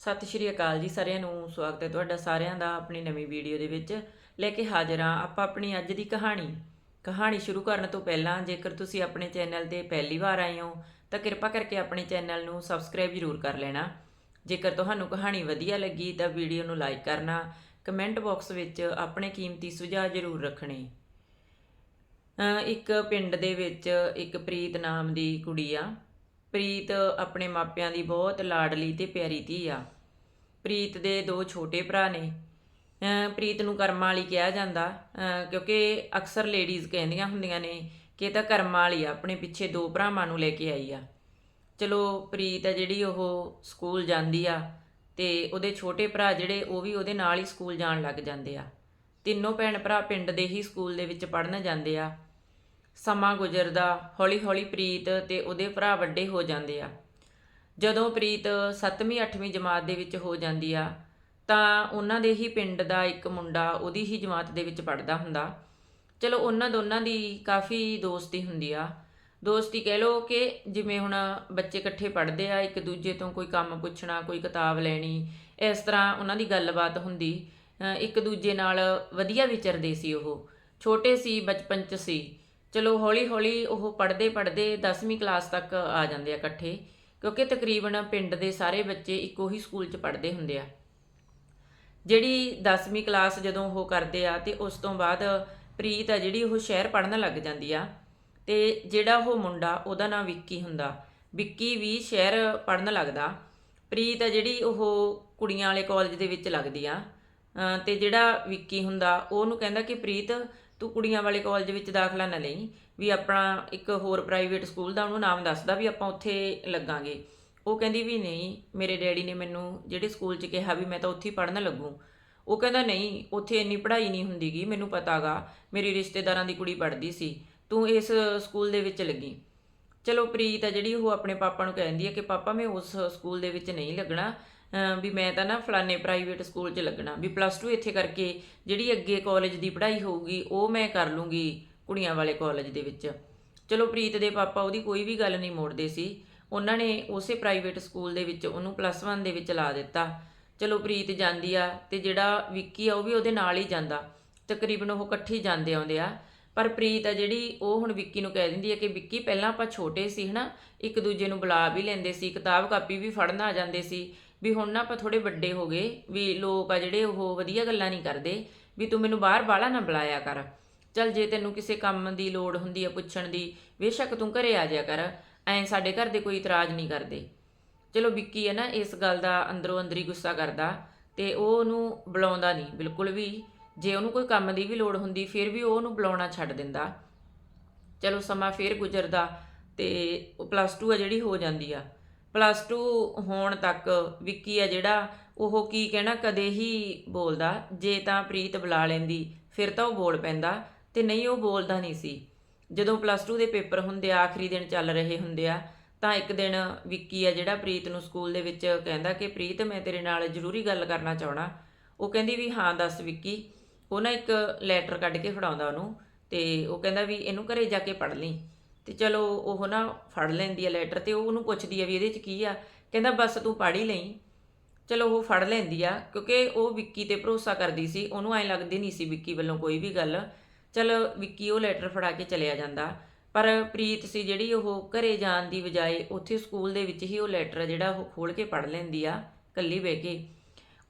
ਸਤਿ ਸ਼੍ਰੀ ਅਕਾਲ ਜੀ ਸਾਰਿਆਂ ਨੂੰ, ਸਵਾਗਤ ਹੈ ਤੁਹਾਡਾ ਸਾਰਿਆਂ ਦਾ ਆਪਣੀ ਨਵੀਂ ਵੀਡੀਓ ਦੇ ਵਿੱਚ। ਲੈ ਕੇ ਹਾਜ਼ਰ ਹਾਂ ਆਪਾਂ ਆਪਣੀ ਅੱਜ ਦੀ ਕਹਾਣੀ। ਕਹਾਣੀ ਸ਼ੁਰੂ ਕਰਨ ਤੋਂ ਪਹਿਲਾਂ ਜੇਕਰ ਤੁਸੀਂ ਆਪਣੇ ਚੈਨਲ ਤੇ ਪਹਿਲੀ ਵਾਰ ਆਏ ਹੋ, ਤਾਂ ਕਿਰਪਾ ਕਰਕੇ ਆਪਣੇ ਚੈਨਲ ਨੂੰ ਸਬਸਕ੍ਰਾਈਬ ਜ਼ਰੂਰ ਕਰ ਲੈਣਾ। ਜੇਕਰ ਤੁਹਾਨੂੰ ਕਹਾਣੀ ਵਧੀਆ ਲੱਗੀ, ਤਾਂ ਵੀਡੀਓ ਨੂੰ ਲਾਈਕ ਕਰਨਾ, ਕਮੈਂਟ ਬਾਕਸ ਵਿੱਚ ਆਪਣੇ ਕੀਮਤੀ ਸੁਝਾਅ ਜ਼ਰੂਰ ਰੱਖਣੇ। ਇੱਕ ਪਿੰਡ ਦੇ ਵਿੱਚ ਇੱਕ ਪ੍ਰੀਤ ਨਾਮ ਦੀ ਕੁੜੀ ਆ। ਪ੍ਰੀਤ ਆਪਣੇ ਮਾਪਿਆਂ ਦੀ ਬਹੁਤ ਲਾਡਲੀ ਤੇ ਪਿਆਰੀ ਧੀ ਆ। ਪ੍ਰੀਤ ਦੇ ਦੋ ਛੋਟੇ ਭਰਾ ਨੇ। ਪ੍ਰੀਤ ਨੂੰ ਕਰਮਾਂ ਵਾਲੀ ਕਿਹਾ ਜਾਂਦਾ ਕਿਉਂਕਿ ਅਕਸਰ ਲੇਡੀਜ਼ ਕਹਿੰਦੀਆਂ ਹੁੰਦੀਆਂ ਨੇ ਕਿ ਇਹ ਤਾਂ ਕਰਮਾਂ ਵਾਲੀ ਆ, ਆਪਣੇ ਪਿੱਛੇ ਦੋ ਭਰਾਵਾਂ ਨੂੰ ਲੈ ਕੇ ਆਈ ਆ। ਚਲੋ ਪ੍ਰੀਤ ਆ ਜਿਹੜੀ ਉਹ ਸਕੂਲ ਜਾਂਦੀ ਆ ਤੇ ਉਹਦੇ ਛੋਟੇ ਭਰਾ ਜਿਹੜੇ ਉਹ ਵੀ ਉਹਦੇ ਨਾਲ ਹੀ ਸਕੂਲ ਜਾਣ ਲੱਗ ਜਾਂਦੇ ਆ। ਤਿੰਨੋਂ ਭੈਣ ਭਰਾ ਪਿੰਡ ਦੇ ਹੀ ਸਕੂਲ ਦੇ ਵਿੱਚ ਪੜ੍ਹਨ ਜਾਂਦੇ ਆ। ਸਮਾਂ ਗੁਜ਼ਰਦਾ ਹੌਲੀ-ਹੌਲੀ ਪ੍ਰੀਤ ਤੇ ਉਹਦੇ ਭਰਾ ਵੱਡੇ ਹੋ ਜਾਂਦੇ ਆ। ਜਦੋਂ ਪ੍ਰੀਤ 7ਵੀਂ 8ਵੀਂ ਜਮਾਤ ਦੇ ਵਿੱਚ ਹੋ ਜਾਂਦੀ ਆ, ਤਾਂ ਉਹਨਾਂ ਦੇ ਹੀ ਪਿੰਡ ਦਾ ਇੱਕ ਮੁੰਡਾ ਉਹਦੀ ਹੀ ਜਮਾਤ ਦੇ ਵਿੱਚ ਪੜਦਾ ਹੁੰਦਾ। ਚਲੋ, ਉਹਨਾਂ ਦੋਨਾਂ ਦੀ ਕਾਫੀ ਦੋਸਤੀ ਹੁੰਦੀ ਆ। ਦੋਸਤੀ ਕਹਿ ਲਓ ਕਿ ਜਿਵੇਂ ਹੁਣ ਬੱਚੇ ਇਕੱਠੇ ਪੜ੍ਹਦੇ ਆ, ਇੱਕ ਦੂਜੇ ਤੋਂ ਕੋਈ ਕੰਮ ਪੁੱਛਣਾ, ਕੋਈ ਕਿਤਾਬ ਲੈਣੀ, ਇਸ ਤਰ੍ਹਾਂ ਉਹਨਾਂ ਦੀ ਗੱਲਬਾਤ ਹੁੰਦੀ। ਇੱਕ ਦੂਜੇ ਨਾਲ ਵਧੀਆ ਵਿਚਰਦੇ ਸੀ ਉਹ। ਛੋਟੇ ਸੀ, ਬਚਪਨ ਚ ਸੀ। ਚਲੋ ਹੌਲੀ ਹੌਲੀ ਉਹ ਪੜ੍ਹਦੇ ਪੜ੍ਹਦੇ 10ਵੀਂ ਕਲਾਸ ਤੱਕ ਆ ਜਾਂਦੇ ਆ ਇਕੱਠੇ, ਕਿਉਂਕਿ ਤਕਰੀਬਨ ਪਿੰਡ ਦੇ ਸਾਰੇ ਬੱਚੇ ਇੱਕੋ ਹੀ ਸਕੂਲ 'ਚ ਪੜ੍ਹਦੇ ਹੁੰਦੇ ਆ। ਜਿਹੜੀ 10ਵੀਂ ਕਲਾਸ ਜਦੋਂ ਉਹ ਕਰਦੇ ਆ ਤੇ ਉਸ ਤੋਂ ਬਾਅਦ ਪ੍ਰੀਤ ਆ ਜਿਹੜੀ ਉਹ ਸ਼ਹਿਰ ਪੜ੍ਹਨ ਲੱਗ ਜਾਂਦੀ ਆ ਤੇ ਜਿਹੜਾ ਉਹ ਮੁੰਡਾ ਉਹਦਾ ਨਾਮ ਵਿੱਕੀ ਹੁੰਦਾ। ਵਿੱਕੀ ਵੀ ਸ਼ਹਿਰ ਪੜ੍ਹਨ ਲੱਗਦਾ। ਪ੍ਰੀਤ ਆ ਜਿਹੜੀ ਉਹ ਕੁੜੀਆਂ ਵਾਲੇ ਕਾਲਜ ਦੇ ਵਿੱਚ ਲੱਗਦੀ ਆ। ਅਮ ਤੇ ਜਿਹੜਾ ਵਿੱਕੀ ਹੁੰਦਾ ਉਹਨੂੰ ਕਹਿੰਦਾ ਕਿ ਪ੍ਰੀਤ ਤੂੰ ਕੁੜੀਆਂ ਵਾਲੇ ਕਾਲਜ ਵਿੱਚ ਦਾਖਲਾ ਨਾ ਲਈ, ਵੀ ਆਪਣਾ ਇੱਕ ਹੋਰ ਪ੍ਰਾਈਵੇਟ ਸਕੂਲ ਦਾ ਉਹਨੂੰ ਨਾਮ ਦੱਸਦਾ ਵੀ ਆਪਾਂ ਉੱਥੇ ਲੱਗਾਂਗੇ। ਉਹ ਕਹਿੰਦੀ ਵੀ ਨਹੀਂ, ਮੇਰੇ ਡੈਡੀ ਨੇ ਮੈਨੂੰ ਜਿਹੜੇ ਸਕੂਲ 'ਚ ਕਿਹਾ ਵੀ ਮੈਂ ਤਾਂ ਉੱਥੇ ਹੀ ਪੜ੍ਹਨ ਲੱਗੂ। ਉਹ ਕਹਿੰਦਾ, ਨਹੀਂ, ਉੱਥੇ ਇੰਨੀ ਪੜ੍ਹਾਈ ਨਹੀਂ ਹੁੰਦੀਗੀ, ਮੈਨੂੰ ਪਤਾਗਾ, ਮੇਰੀ ਰਿਸ਼ਤੇਦਾਰਾਂ ਦੀ ਕੁੜੀ ਪੜ੍ਹਦੀ ਸੀ, ਤੂੰ ਇਸ ਸਕੂਲ ਦੇ ਵਿੱਚ ਲੱਗੀ। ਚਲੋ ਪ੍ਰੀਤ ਆ ਜਿਹੜੀ, ਉਹ ਆਪਣੇ ਪਾਪਾ ਨੂੰ ਕਹਿੰਦੀ ਹੈ ਕਿ, ਪਾਪਾ, ਮੈਂ ਉਸ ਸਕੂਲ ਦੇ ਵਿੱਚ ਨਹੀਂ ਲੱਗਣਾ ਵੀ ਮੈਂ ਤਾਂ ਨਾ ਫਲਾਣੇ ਪ੍ਰਾਈਵੇਟ ਸਕੂਲ 'ਚ ਲੱਗਣਾ। ਵੀ ਪਲੱਸ 2 ਇੱਥੇ ਕਰਕੇ ਜਿਹੜੀ ਅੱਗੇ ਕਾਲਜ ਦੀ ਪੜ੍ਹਾਈ ਹੋਊਗੀ, ਉਹ ਮੈਂ ਕਰ ਲੂੰਗੀ ਕੁੜੀਆਂ ਵਾਲੇ ਕਾਲਜ ਦੇ ਵਿੱਚ। ਚਲੋ ਪ੍ਰੀਤ ਦੇ ਪਾਪਾ ਉਹਦੀ ਕੋਈ ਵੀ ਗੱਲ ਨਹੀਂ ਮੋੜਦੇ ਸੀ। ਉਹਨਾਂ ਨੇ ਉਸੇ ਪ੍ਰਾਈਵੇਟ ਸਕੂਲ ਦੇ ਵਿੱਚ ਉਹਨੂੰ ਪਲੱਸ 1 ਦੇ ਵਿੱਚ ਲਾ ਦਿੱਤਾ। ਚਲੋ ਪ੍ਰੀਤ ਜਾਂਦੀ ਆ ਤੇ ਜਿਹੜਾ ਵਿੱਕੀ ਆ ਉਹ ਵੀ ਉਹਦੇ ਨਾਲ ਹੀ ਜਾਂਦਾ। ਤਕਰੀਬਨ ਉਹ ਇਕੱਠੇ ਹੀ ਜਾਂਦੇ ਆਉਂਦੇ ਆ। ਪਰ ਪ੍ਰੀਤ ਆ ਜਿਹੜੀ ਉਹ ਹੁਣ ਵਿੱਕੀ ਨੂੰ ਕਹਿ ਦਿੰਦੀ ਹੈ ਕਿ ਵਿੱਕੀ ਪਹਿਲਾਂ ਆਪਾਂ ਛੋਟੇ ਸੀ ਹਨਾ, ਇੱਕ ਦੂਜੇ ਨੂੰ ਬੁਲਾ ਵੀ ਲੈਂਦੇ ਸੀ, ਕਿਤਾਬ ਕਾਪੀ ਵੀ ਫੜਨ ਆ ਜਾਂਦੇ ਸੀ। ਵੀ ਹੁਣ ਨਾ ਆਪਾਂ ਥੋੜੇ ਵੱਡੇ ਹੋ ਗਏ, ਵੀ ਲੋਕ ਆ ਜਿਹੜੇ ਉਹ ਵਧੀਆ ਗੱਲਾਂ ਨਹੀਂ ਕਰਦੇ, ਵੀ ਤੂੰ ਮੈਨੂੰ ਬਾਹਰ ਬਾਲਾ ਨਾ ਬੁਲਾਇਆ ਕਰ। ਚੱਲ ਜੇ ਤੈਨੂੰ ਕਿਸੇ ਕੰਮ ਦੀ ਲੋੜ ਹੁੰਦੀ ਆ, ਪੁੱਛਣ ਦੀ, ਬੇਸ਼ੱਕ ਤੂੰ ਘਰੇ ਆ ਜਾਇਆ ਕਰ, ਐਂ ਸਾਡੇ ਘਰ ਦੇ ਕੋਈ ਇਤਰਾਜ਼ ਨਹੀਂ ਕਰਦੇ। ਚਲੋ ਵਿੱਕੀ ਹੈ ਨਾ ਇਸ ਗੱਲ ਦਾ ਅੰਦਰੋਂ ਅੰਦਰੀ ਗੁੱਸਾ ਕਰਦਾ ਤੇ ਉਹ ਉਹਨੂੰ ਬੁਲਾਉਂਦਾ ਨਹੀਂ, ਬਿਲਕੁਲ ਵੀ। ਜੇ ਉਹਨੂੰ ਕੋਈ ਕੰਮ ਦੀ ਵੀ ਲੋੜ ਹੁੰਦੀ, ਫਿਰ ਵੀ ਉਹ ਉਹਨੂੰ ਬੁਲਾਉਣਾ ਛੱਡ ਦਿੰਦਾ। ਚਲੋ ਸਮਾਂ ਫੇਰ ਗੁਜ਼ਰਦਾ ਤੇ ਉਹ ਪਲੱਸ 2 ਆ ਜਿਹੜੀ ਹੋ ਜਾਂਦੀ ਆ। ਪਲੱਸ 2 ਹੋਣ ਤੱਕ ਵਿੱਕੀ ਆ ਜਿਹੜਾ, ਉਹ ਕੀ ਕਹਿਣਾ, ਕਦੇ ਹੀ ਬੋਲਦਾ, ਜੇ ਤਾਂ ਪ੍ਰੀਤ ਬੁਲਾ ਲੈਂਦੀ, ਫਿਰ ਤਾਂ ਉਹ ਬੋਲ ਪੈਂਦਾ, ਤੇ ਨਹੀਂ ਉਹ ਬੋਲਦਾ ਨਹੀਂ ਸੀ। ਜਦੋਂ ਪਲੱਸ 2 ਦੇ ਪੇਪਰ ਹੁੰਦੇ ਆ, ਆਖਰੀ ਦਿਨ ਚੱਲ ਰਹੇ ਹੁੰਦੇ ਆ, ਤਾਂ ਇੱਕ ਦਿਨ ਵਿੱਕੀ ਆ ਜਿਹੜਾ ਪ੍ਰੀਤ ਨੂੰ ਸਕੂਲ ਦੇ ਵਿੱਚ ਕਹਿੰਦਾ ਕਿ, ਪ੍ਰੀਤ, ਮੈਂ ਤੇਰੇ ਨਾਲ ਜ਼ਰੂਰੀ ਗੱਲ ਕਰਨਾ ਚਾਹਣਾ ਉਹ ਕਹਿੰਦੀ ਵੀ, ਹਾਂ, ਦੱਸ ਵਿੱਕੀ। ਉਹ ਨਾ ਇੱਕ ਲੈਟਰ ਕੱਢ ਕੇ ਫੜਾਉਂਦਾ ਉਹਨੂੰ, ਤੇ ਉਹ ਕਹਿੰਦਾ ਵੀ, ਇਹਨੂੰ ਘਰੇ ਜਾ ਕੇ ਪੜ੍ਹ ਲਈ। ਤੇ ਚਲੋ ਉਹ ਨਾ ਫੜ ਲੈਂਦੀ ਆ ਲੈਟਰ ਤੇ, ਉਹ ਉਹਨੂੰ ਪੁੱਛਦੀ ਆ ਵੀ ਇਹਦੇ 'ਚ ਕੀ ਆ। ਕਹਿੰਦਾ, ਬਸ ਤੂੰ ਪੜ੍ਹ ਹੀ ਲਈ। ਚਲੋ ਉਹ ਫੜ ਲੈਂਦੀ ਆ, ਕਿਉਂਕਿ ਉਹ ਵਿੱਕੀ ਤੇ ਭਰੋਸਾ ਕਰਦੀ ਸੀ, ਉਹਨੂੰ ਐਂ ਲੱਗਦੀ ਨਹੀਂ ਸੀ ਵਿੱਕੀ ਵੱਲੋਂ ਕੋਈ ਵੀ ਗੱਲ। ਚਲ ਵਿੱਕੀ ਉਹ ਲੈਟਰ ਫੜਾ ਕੇ ਚਲਿਆ ਜਾਂਦਾ। ਪਰ ਪ੍ਰੀਤ ਸੀ ਜਿਹੜੀ ਉਹ ਘਰੇ ਜਾਣ ਦੀ ਬਜਾਏ ਉੱਥੇ ਸਕੂਲ ਦੇ ਵਿੱਚ ਹੀ ਉਹ ਲੈਟਰ ਜਿਹੜਾ ਉਹ ਖੋਲ ਕੇ ਪੜ੍ਹ ਲੈਂਦੀ ਆ ਕੱਲੀ ਬਹਿ ਕੇ।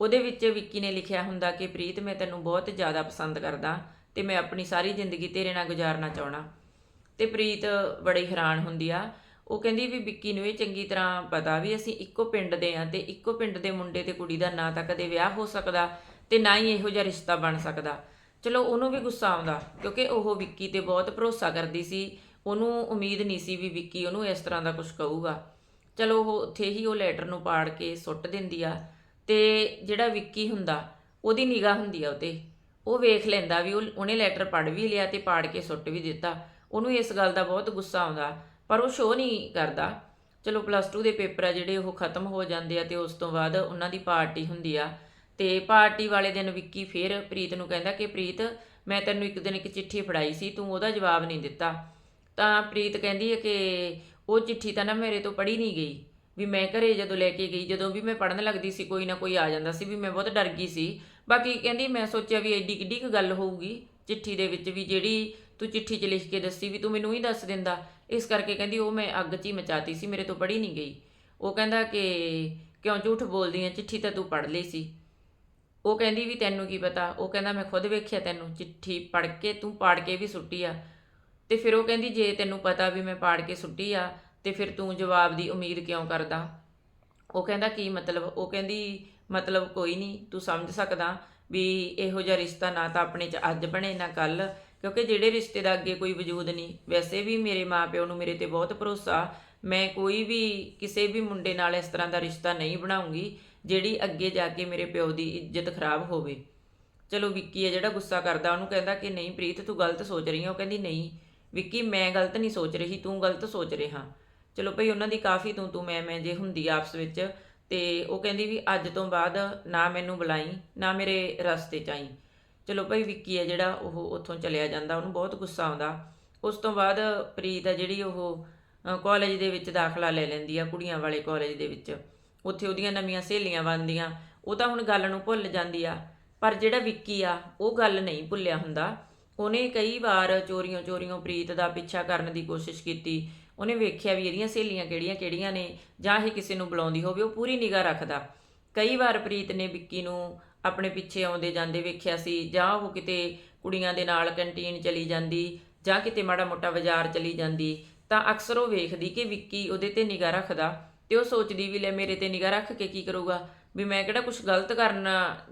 ਉਹਦੇ ਵਿੱਚ ਵਿੱਕੀ ਨੇ ਲਿਖਿਆ ਹੁੰਦਾ ਕਿ, ਪ੍ਰੀਤ, ਮੈਂ ਤੈਨੂੰ ਬਹੁਤ ਜ਼ਿਆਦਾ ਪਸੰਦ ਕਰਦਾ ਤੇ ਮੈਂ ਆਪਣੀ ਸਾਰੀ ਜ਼ਿੰਦਗੀ ਤੇਰੇ ਨਾਲ ਗੁਜ਼ਾਰਨਾ ਚਾਹਣਾ ਤੇ ਪ੍ਰੀਤ ਬੜੀ ਹੈਰਾਨ ਹੁੰਦੀ ਆ। ਉਹ ਕਹਿੰਦੀ ਵੀ ਵਿੱਕੀ ਨੂੰ ਇਹ ਚੰਗੀ ਤਰ੍ਹਾਂ ਪਤਾ ਵੀ ਅਸੀਂ ਇੱਕੋ ਪਿੰਡ ਦੇ ਆ ਤੇ ਇੱਕੋ ਪਿੰਡ ਦੇ ਮੁੰਡੇ ਤੇ ਕੁੜੀ ਦਾ ਨਾ ਤਾਂ ਕਦੇ ਵਿਆਹ ਹੋ ਸਕਦਾ ਤੇ ਨਾ ਹੀ ਇਹੋ ਜਿਹਾ ਰਿਸ਼ਤਾ ਬਣ ਸਕਦਾ। ਚਲੋ ਉਹਨੂੰ ਵੀ ਗੁੱਸਾ ਆਉਂਦਾ ਕਿਉਂਕਿ ਉਹ ਵਿੱਕੀ ਤੇ ਬਹੁਤ ਭਰੋਸਾ ਕਰਦੀ ਸੀ। ਉਹਨੂੰ ਉਮੀਦ ਨਹੀਂ ਸੀ ਵੀ ਵਿੱਕੀ ਉਹਨੂੰ ਇਸ ਤਰ੍ਹਾਂ ਦਾ ਕੁਝ ਕਹੂਗਾ। ਚਲੋ ਉਹ ਉੱਥੇ ਹੀ ਉਹ ਲੈਟਰ ਨੂੰ ਪਾੜ ਕੇ ਸੁੱਟ ਦਿੰਦੀ ਆ ਤੇ ਜਿਹੜਾ ਵਿੱਕੀ ਹੁੰਦਾ, ਉਹਦੀ ਨਿਗਾਹ ਹੁੰਦੀ ਆ ਉਤੇ ਉਹ ਵੇਖ ਲੈਂਦਾ ਵੀ ਉਹਨੇ ਲੈਟਰ ਪੜ੍ਹ ਵੀ ਲਿਆ ਤੇ ਪਾੜ ਕੇ ਸੁੱਟ ਵੀ ਦਿੱਤਾ। ਉਹਨੂੰ ਇਸ ਗੱਲ ਦਾ ਬਹੁਤ ਗੁੱਸਾ ਆਉਂਦਾ, ਪਰ ਉਹ ਸ਼ੋਅ ਨਹੀਂ ਕਰਦਾ। ਚਲੋ ਪਲੱਸ 2 ਦੇ ਪੇਪਰ ਆ ਜਿਹੜੇ ਉਹ ਖਤਮ ਹੋ ਜਾਂਦੇ ਆ ਤੇ ਉਸ ਤੋਂ ਬਾਅਦ ਉਹਨਾਂ ਦੀ ਪਾਰਟੀ ਹੁੰਦੀ ਆ। ਤੇ ਪਾਰਟੀ ਵਾਲੇ ਦਿਨ ਵਿੱਕੀ ਫੇਰ ਪ੍ਰੀਤ ਨੂੰ ਕਹਿੰਦਾ ਕਿ ਪ੍ਰੀਤ, ਮੈਂ ਤੈਨੂੰ ਇੱਕ ਦਿਨ ਇੱਕ ਚਿੱਠੀ ਫੜਾਈ ਸੀ, ਤੂੰ ਉਹਦਾ ਜਵਾਬ ਨਹੀਂ ਦਿੱਤਾ। ਤਾਂ ਪ੍ਰੀਤ ਕਹਿੰਦੀ ਹੈ ਕਿ ਉਹ ਚਿੱਠੀ ਤਾਂ ਨਾ ਮੇਰੇ ਤੋਂ ਪੜ੍ਹੀ ਨਹੀਂ ਗਈ। ਵੀ ਮੈਂ ਘਰੇ ਜਦੋਂ ਲੈ ਕੇ ਗਈ, ਜਦੋਂ ਵੀ ਮੈਂ ਪੜਨ ਲੱਗਦੀ ਸੀ, ਕੋਈ ਨਾ ਕੋਈ ਆ ਜਾਂਦਾ ਸੀ, ਵੀ ਮੈਂ ਬਹੁਤ ਡਰ ਗਈ ਸੀ। ਬਾਕੀ ਕਹਿੰਦੀ ਮੈਂ ਸੋਚਿਆ ਵੀ ਐਡੀ ਕਿੱਡੀ ਕੁ ਗੱਲ ਹੋਊਗੀ ਚਿੱਠੀ ਦੇ ਵਿੱਚ ਵੀ ਜਿਹੜੀ ਤੂੰ ਚਿੱਠੀ 'ਚ ਲਿਖ ਕੇ ਦੱਸੀ ਵੀ ਤੂੰ ਮੈਨੂੰ ਹੀ ਦੱਸ ਦਿੰਦਾ। ਇਸ ਕਰਕੇ ਕਹਿੰਦੀ ਉਹ ਮੈਂ ਅੱਗ 'ਚ ਹੀ ਮਚਾਤੀ ਸੀ, ਮੇਰੇ ਤੋਂ ਪੜ੍ਹੀ ਨਹੀਂ ਗਈ। ਉਹ ਕਹਿੰਦਾ ਕਿ ਕਿਉਂ ਝੂਠ ਬੋਲਦੀ ਆ ਚਿੱਠੀ ਤਾਂ ਤੂੰ ਪੜ੍ਹ ਲਈ ਸੀ। ਉਹ ਕਹਿੰਦੀ ਵੀ ਤੈਨੂੰ ਕੀ ਪਤਾ, ਉਹ ਕਹਿੰਦਾ ਮੈਂ ਖੁਦ ਵੇਖਿਆ ਤੈਨੂੰ, ਚਿੱਠੀ ਪੜ੍ਹ ਕੇ ਤੂੰ ਪਾੜ ਕੇ ਵੀ ਸੁੱਟੀ ਆ। ਤੇ ਫਿਰ ਉਹ ਕਹਿੰਦੀ ਜੇ ਤੈਨੂੰ ਪਤਾ ਵੀ ਮੈਂ ਪਾੜ ਕੇ ਸੁੱਟੀ ਆ, ਤੇ ਫਿਰ ਤੂੰ ਜਵਾਬ ਦੀ ਉਮੀਦ ਕਿਉਂ ਕਰਦਾ? ਉਹ ਕਹਿੰਦਾ ਕੀ ਮਤਲਬ? ਉਹ ਕਹਿੰਦੀ ਮਤਲਬ ਕੋਈ ਨਹੀਂ, ਤੂੰ ਸਮਝ ਸਕਦਾ ਵੀ ਇਹੋ ਜਿਹਾ ਰਿਸ਼ਤਾ ਨਾ ਤਾਂ ਆਪਣੇ 'ਚ ਅੱਜ ਬਣੇ, ਨਾ ਕੱਲ ਕਿਉਂਕਿ ਜਿਹੜੇ ਰਿਸ਼ਤੇ ਦਾ ਅੱਗੇ ਕੋਈ ਵਜੂਦ ਨਹੀਂ, ਵੈਸੇ ਵੀ ਮੇਰੇ ਮਾਪਿਓ ਨੂੰ ਮੇਰੇ ਤੇ ਬਹੁਤ ਭਰੋਸਾ, ਮੈਂ ਕੋਈ ਵੀ ਕਿਸੇ ਵੀ ਮੁੰਡੇ ਨਾਲ ਇਸ ਤਰ੍ਹਾਂ ਦਾ ਰਿਸ਼ਤਾ ਨਹੀਂ ਬਣਾਉਂਗੀ, ਜਿਹੜੀ ਅੱਗੇ ਜਾ ਕੇ ਮੇਰੇ ਪਿਓ ਦੀ ਇੱਜ਼ਤ ਖਰਾਬ ਹੋਵੇ। ਚਲੋ ਵਿੱਕੀ ਹੈ ਜਿਹੜਾ ਗੁੱਸਾ ਕਰਦਾ, ਉਹਨੂੰ ਕਹਿੰਦਾ ਕਿ ਨਹੀਂ ਪ੍ਰੀਤ, ਤੂੰ ਗਲਤ ਸੋਚ ਰਹੀ ਹੈ। ਉਹ ਕਹਿੰਦੀ, ਨਹੀਂ, ਵਿੱਕੀ, ਮੈਂ ਗਲਤ ਨਹੀਂ ਸੋਚ ਰਹੀ, ਤੂੰ ਗਲਤ ਸੋਚ ਰਿਹਾ। ਚਲੋ ਭਈ, ਉਹਨਾਂ ਦੀ ਕਾਫੀ ਤੂੰ ਤੂੰ, ਮੈਂ ਮੈਂ ਜੇ ਹੁੰਦੀ ਆਪਸ ਵਿੱਚ। ਤੇ ਉਹ ਕਹਿੰਦੀ ਵੀ ਅੱਜ ਤੋਂ ਬਾਅਦ ਨਾ ਮੈਨੂੰ ਬੁਲਾਈ, ਨਾ ਮੇਰੇ ਰਸਤੇ ਚ ਆਈ। ਚਲੋ ਭਾਈ ਵਿੱਕੀ ਆ ਜਿਹੜਾ ਉਹ ਉੱਥੋਂ ਚਲਿਆ ਜਾਂਦਾ, ਉਹਨੂੰ ਬਹੁਤ ਗੁੱਸਾ ਆਉਂਦਾ। ਉਸ ਤੋਂ ਬਾਅਦ ਪ੍ਰੀਤ ਆ ਜਿਹੜੀ ਉਹ ਕਾਲਜ ਦੇ ਵਿੱਚ ਦਾਖਲਾ ਲੈ ਲੈਂਦੀ ਆ, ਕੁੜੀਆਂ ਵਾਲੇ ਕਾਲਜ ਦੇ ਵਿੱਚ। ਉੱਥੇ ਉਹਦੀਆਂ ਨਵੀਆਂ ਸਹੇਲੀਆਂ ਬਣਦੀਆਂ। ਉਹ ਤਾਂ ਹੁਣ ਗੱਲ ਨੂੰ ਭੁੱਲ ਜਾਂਦੀ ਆ, ਪਰ ਜਿਹੜਾ ਵਿੱਕੀ ਆ, ਉਹ ਗੱਲ ਨਹੀਂ ਭੁੱਲਿਆ ਹੁੰਦਾ। ਉਹਨੇ ਕਈ ਵਾਰ ਚੋਰੀਆਂ ਚੋਰੀਆਂ ਪ੍ਰੀਤ ਦਾ ਪਿੱਛਾ ਕਰਨ ਦੀ ਕੋਸ਼ਿਸ਼ ਕੀਤੀ। ਉਹਨੇ ਵੇਖਿਆ ਵੀ ਇਹਦੀਆਂ ਸਹੇਲੀਆਂ ਕਿਹੜੀਆਂ ਕਿਹੜੀਆਂ ਨੇ, ਜਾਂ ਇਹ ਕਿਸੇ ਨੂੰ ਬੁਲਾਉਂਦੀ ਹੋਵੇ, ਉਹ ਪੂਰੀ ਨਿਗਾਹ ਰੱਖਦਾ। ਕਈ ਵਾਰ ਪ੍ਰੀਤ ਨੇ ਵਿੱਕੀ ਨੂੰ ਆਪਣੇ ਪਿੱਛੇ ਆਉਂਦੇ ਜਾਂਦੇ ਵੇਖਿਆ ਸੀ, ਜਾਂ ਉਹ ਕਿਤੇ ਕੁੜੀਆਂ ਦੇ ਨਾਲ ਕੰਟੀਨ ਚਲੀ ਜਾਂਦੀ, ਜਾਂ ਕਿਤੇ ਮਾੜਾ ਮੋਟਾ ਬਾਜ਼ਾਰ ਚਲੀ ਜਾਂਦੀ, ਤਾਂ ਅਕਸਰ ਉਹ ਵੇਖਦੀ ਕਿ ਵਿੱਕੀ ਉਹਦੇ ਤੇ ਨਿਗਾਹ ਰੱਖਦਾ ਤੇ ਉਹ ਸੋਚਦੀ ਵੀ ਲੈ ਮੇਰੇ ਤੇ ਨਿਗਾਹ ਰੱਖ ਕੇ ਕੀ ਕਰੂਗਾ, ਵੀ ਮੈਂ ਕਿਹੜਾ ਕੁਝ ਗਲਤ ਕਰਨ